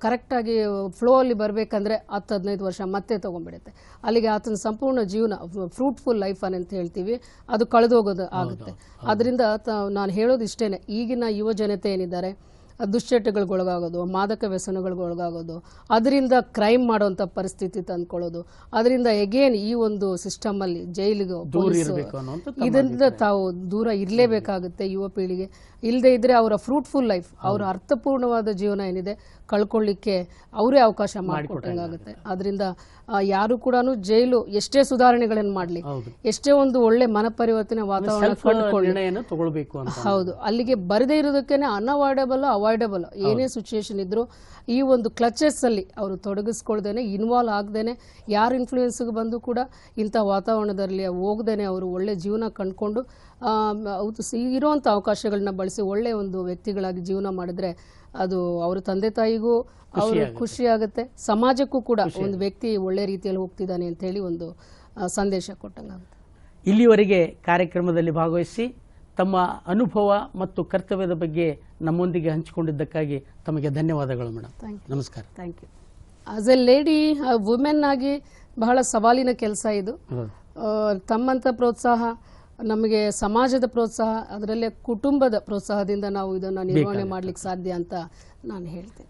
ಕರೆಕ್ಟಾಗಿ ಫ್ಲೋ ಅಲ್ಲಿ ಬರಬೇಕಂದ್ರೆ ಹತ್ತು ಹದಿನೈದು ವರ್ಷ ಮತ್ತೆ ತೊಗೊಂಡ್ಬಿಡುತ್ತೆ. ಅಲ್ಲಿಗೆ ಆತನ ಸಂಪೂರ್ಣ ಜೀವನ ಫ್ರೂಟ್ಫುಲ್ ಲೈಫ್ ಅಂತ ಹೇಳ್ತೀವಿ. ಅದು ಕಳೆದೋಗೋದು ಆಗುತ್ತೆ. ಅದರಿಂದ ನಾನು ಹೇಳೋದು ಇಷ್ಟೇನೆ ಈಗಿನ ಯುವ ಜನತೆ ಏನಿದ್ದಾರೆ ದುಶ್ಚಟಗಳಿಗೊಳಗಾಗೋದು ಮಾದಕ ವ್ಯಸನಗಳಿಗೊಳಗಾಗೋದು ಅದರಿಂದ ಕ್ರೈಮ್ ಮಾಡುವಂಥ ಪರಿಸ್ಥಿತಿ ತಂದ್ಕೊಳ್ಳೋದು ಅದರಿಂದ ಎಗೇನ್ ಈ ಒಂದು ಸಿಸ್ಟಮಲ್ಲಿ ಜೈಲಿಗೆ ಇದರಿಂದ ತಾವು ದೂರ ಇರಲೇಬೇಕಾಗುತ್ತೆ ಯುವ ಪೀಳಿಗೆ. ಇಲ್ಲದೆ ಇದ್ರೆ ಅವರ ಫ್ರೂಟ್ಫುಲ್ ಲೈಫ್ ಅವರ ಅರ್ಥಪೂರ್ಣವಾದ ಜೀವನ ಏನಿದೆ ಕಳ್ಕೊಳ್ಳಿಕ್ಕೆ ಅವರೇ ಅವಕಾಶ ಮಾಡಿಕೊಟ್ಟಂಗಾಗುತ್ತೆ. ಅದರಿಂದ ಯಾರು ಕೂಡ ಜೈಲು ಎಷ್ಟೇ ಸುಧಾರಣೆಗಳನ್ನು ಮಾಡಲಿ ಎಷ್ಟೇ ಒಂದು ಒಳ್ಳೆ ಮನಪರಿವರ್ತನೆ ವಾತಾವರಣ ಹೌದು. ಅಲ್ಲಿಗೆ ಬರದೇ ಇರೋದಕ್ಕೆ ಅನ್ಅವಾಯ್ಡಬಲ್ ಅವಾಯ್ಡಬಲ್ ಏನೇ ಸಿಚುಯೇಷನ್ ಇದ್ರು ಈ ಒಂದು ಕ್ಲಚಸ್ಸಲ್ಲಿ ಅವರು ತೊಡಗಿಸ್ಕೊಳ್ದೇನೆ ಇನ್ವಾಲ್ವ್ ಆಗದೇನೆ ಯಾರು ಇನ್ಫ್ಲೂಯೆನ್ಸ್ಗೆ ಬಂದು ಕೂಡ ಇಂಥ ವಾತಾವರಣದಲ್ಲಿ ಹೋಗ್ದೇನೆ ಅವರು ಒಳ್ಳೆ ಜೀವನ ಕಂಡುಕೊಂಡು ಇರುವಂಥ ಅವಕಾಶಗಳನ್ನ ಬಳಸಿ ಒಳ್ಳೆ ಒಂದು ವ್ಯಕ್ತಿಗಳಾಗಿ ಜೀವನ ಮಾಡಿದ್ರೆ ಅದು ಅವ್ರ ತಂದೆ ತಾಯಿಗೂ ಅವರು ಖುಷಿ ಆಗುತ್ತೆ ಸಮಾಜಕ್ಕೂ ಕೂಡ ಒಂದು ವ್ಯಕ್ತಿ ಒಳ್ಳೆ ರೀತಿಯಲ್ಲಿ ಹೋಗ್ತಿದ್ದಾನೆ ಅಂತ ಹೇಳಿ ಒಂದು ಸಂದೇಶ ಕೊಟ್ಟಂಗಾಗುತ್ತೆ. ಇಲ್ಲಿವರೆಗೆ ಕಾರ್ಯಕ್ರಮದಲ್ಲಿ ಭಾಗವಹಿಸಿ ತಮ್ಮ ಅನುಭವ ಮತ್ತು ಕರ್ತವ್ಯದ ಬಗ್ಗೆ ನಮ್ಮೊಂದಿಗೆ ಹಂಚಿಕೊಂಡಿದ್ದಕ್ಕಾಗಿ ತಮಗೆ ಧನ್ಯವಾದಗಳು ಮೇಡಮ್ ಥ್ಯಾಂಕ್ ಯು ನಮಸ್ಕಾರ. Thank you as a lady woman ಆಗಿ ಬಹಳ ಸವಾಲಿನ ಕೆಲಸ ಇದು. ತಮ್ಮಂಥ ಪ್ರೋತ್ಸಾಹ ನಮಗೆ ಸಮಾಜದ ಪ್ರೋತ್ಸಾಹ ಅದರಲ್ಲೇ ಕುಟುಂಬದ ಪ್ರೋತ್ಸಾಹದಿಂದ ನಾವು ಇದನ್ನು ನಿರ್ವಹಣೆ ಮಾಡ್ಲಿಕ್ಕೆ ಸಾಧ್ಯ ಅಂತ ನಾನು ಹೇಳ್ತೇನೆ.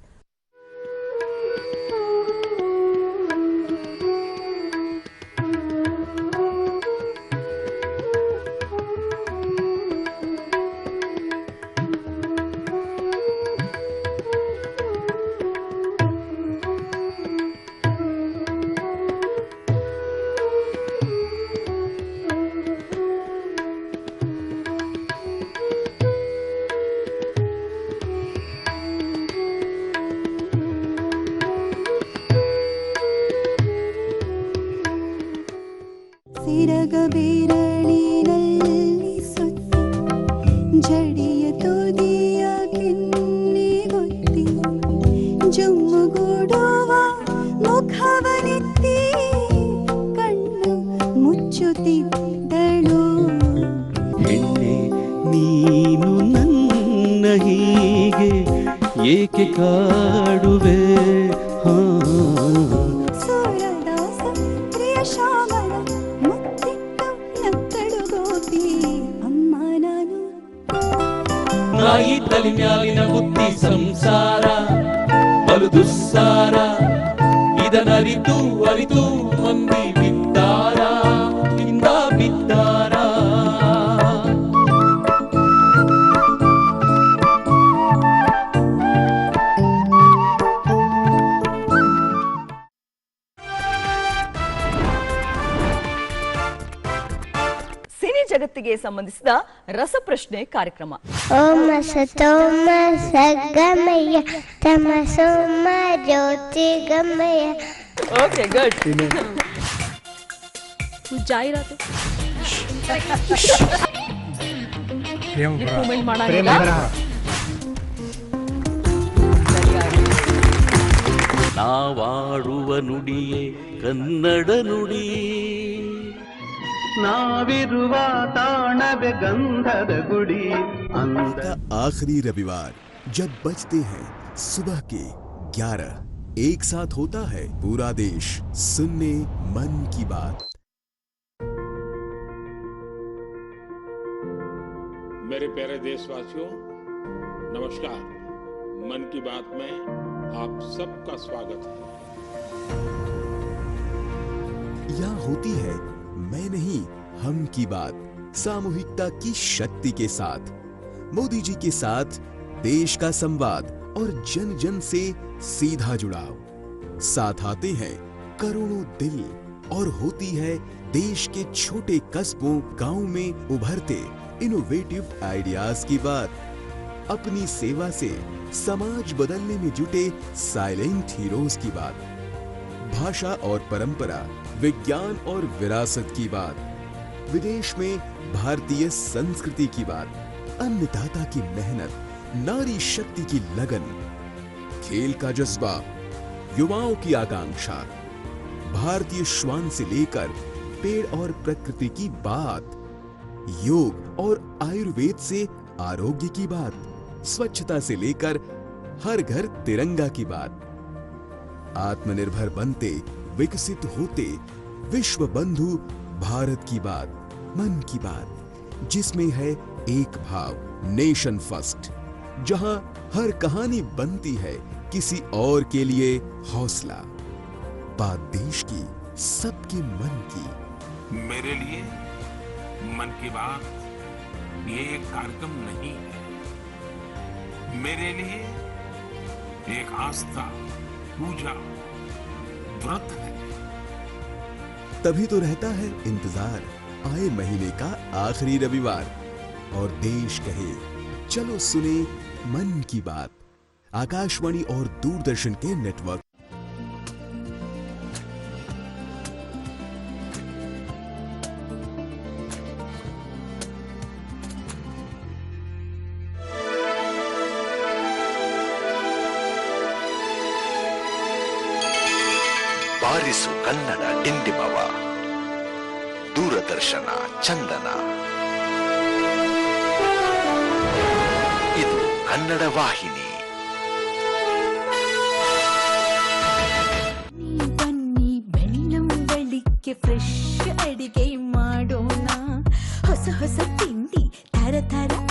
ಮ್ಯಾಲಿನ ಬುದ್ಧಿ ಸಂಸಾರ ಬಲು ದುಸ್ಸಾರ ಇದನರಿತು ಅರಿತು ಮಂದಿ ರಸಪ್ರಶ್ನೆ ಕಾರ್ಯಕ್ರಮ ಓಂ ಸತೋಮ ಸಗಮಯ ತಮಸೋಮ ಜ್ಯೋತಿಗಮಯ ಓಕೆ ಗುಡ್ ಜಾಹೀರಾತು ಮೂಮೆಂಟ್ ಮಾಡಂಗಿಲ್ಲ ನಾವಾಡುವ ನುಡಿಯೇ ಕನ್ನಡ ನುಡಿ ನಾವಿರುವ ತಾಣವೇ ಗಂಧದ ಗುಡಿ ಅಂದ का आखिरी रविवार जब बजते हैं सुबह के 11 एक साथ होता है पूरा देश सुनने मन की बात मेरे प्यारे देशवासियों नमस्कार मन की बात में आप सबका स्वागत है यहाँ होती है मैं नहीं, हम की बात, सामूहिकता की शक्ति के साथ। मोदी जी के साथ देश का संवाद और जन जन से सीधा जुड़ाव। साथ आते हैं करोड़ों दिल और होती है देश के छोटे कस्बों गाँव में उभरते इनोवेटिव आइडियाज़ की बात। अपनी सेवा से समाज बदलने में जुटे साइलेंट हीरोज की बात। भाषा और परंपरा विज्ञान और विरासत की बात। विदेश में भारतीय संस्कृति की बात। अन्नदाता की मेहनत, नारी शक्ति की लगन। खेल का जज्बा, युवाओं की आकांक्षा। भारतीय श्वान से लेकर पेड़ और प्रकृति की बात। योग और आयुर्वेद से आरोग्य की बात। स्वच्छता से लेकर हर घर तिरंगा की बात। आत्मनिर्भर बनते विकसित होते। विश्व बंधु भारत की बात, मन की बात, जिसमें है एक भाव, नेशन फ़र्स्ट, जहाँ हर कहानी बनती है किसी और के लिए हौसला। बात देश की, सबके मन की। मेरे लिए मन की बात, ये एक कार्यक्रम नहीं है। मेरे लिए एक आस्था, पूजा व्रत है। तभी तो रहता है इंतज़ार, आए महीने का आखिरी रविवार। और देश कहे, चलो सुने मन की बात। आकाशवाणी और दूरदर्शन के नेटवर्क ಚಂದನ. ಇದು ಕನ್ನಡ ವಾಹಿನಿ.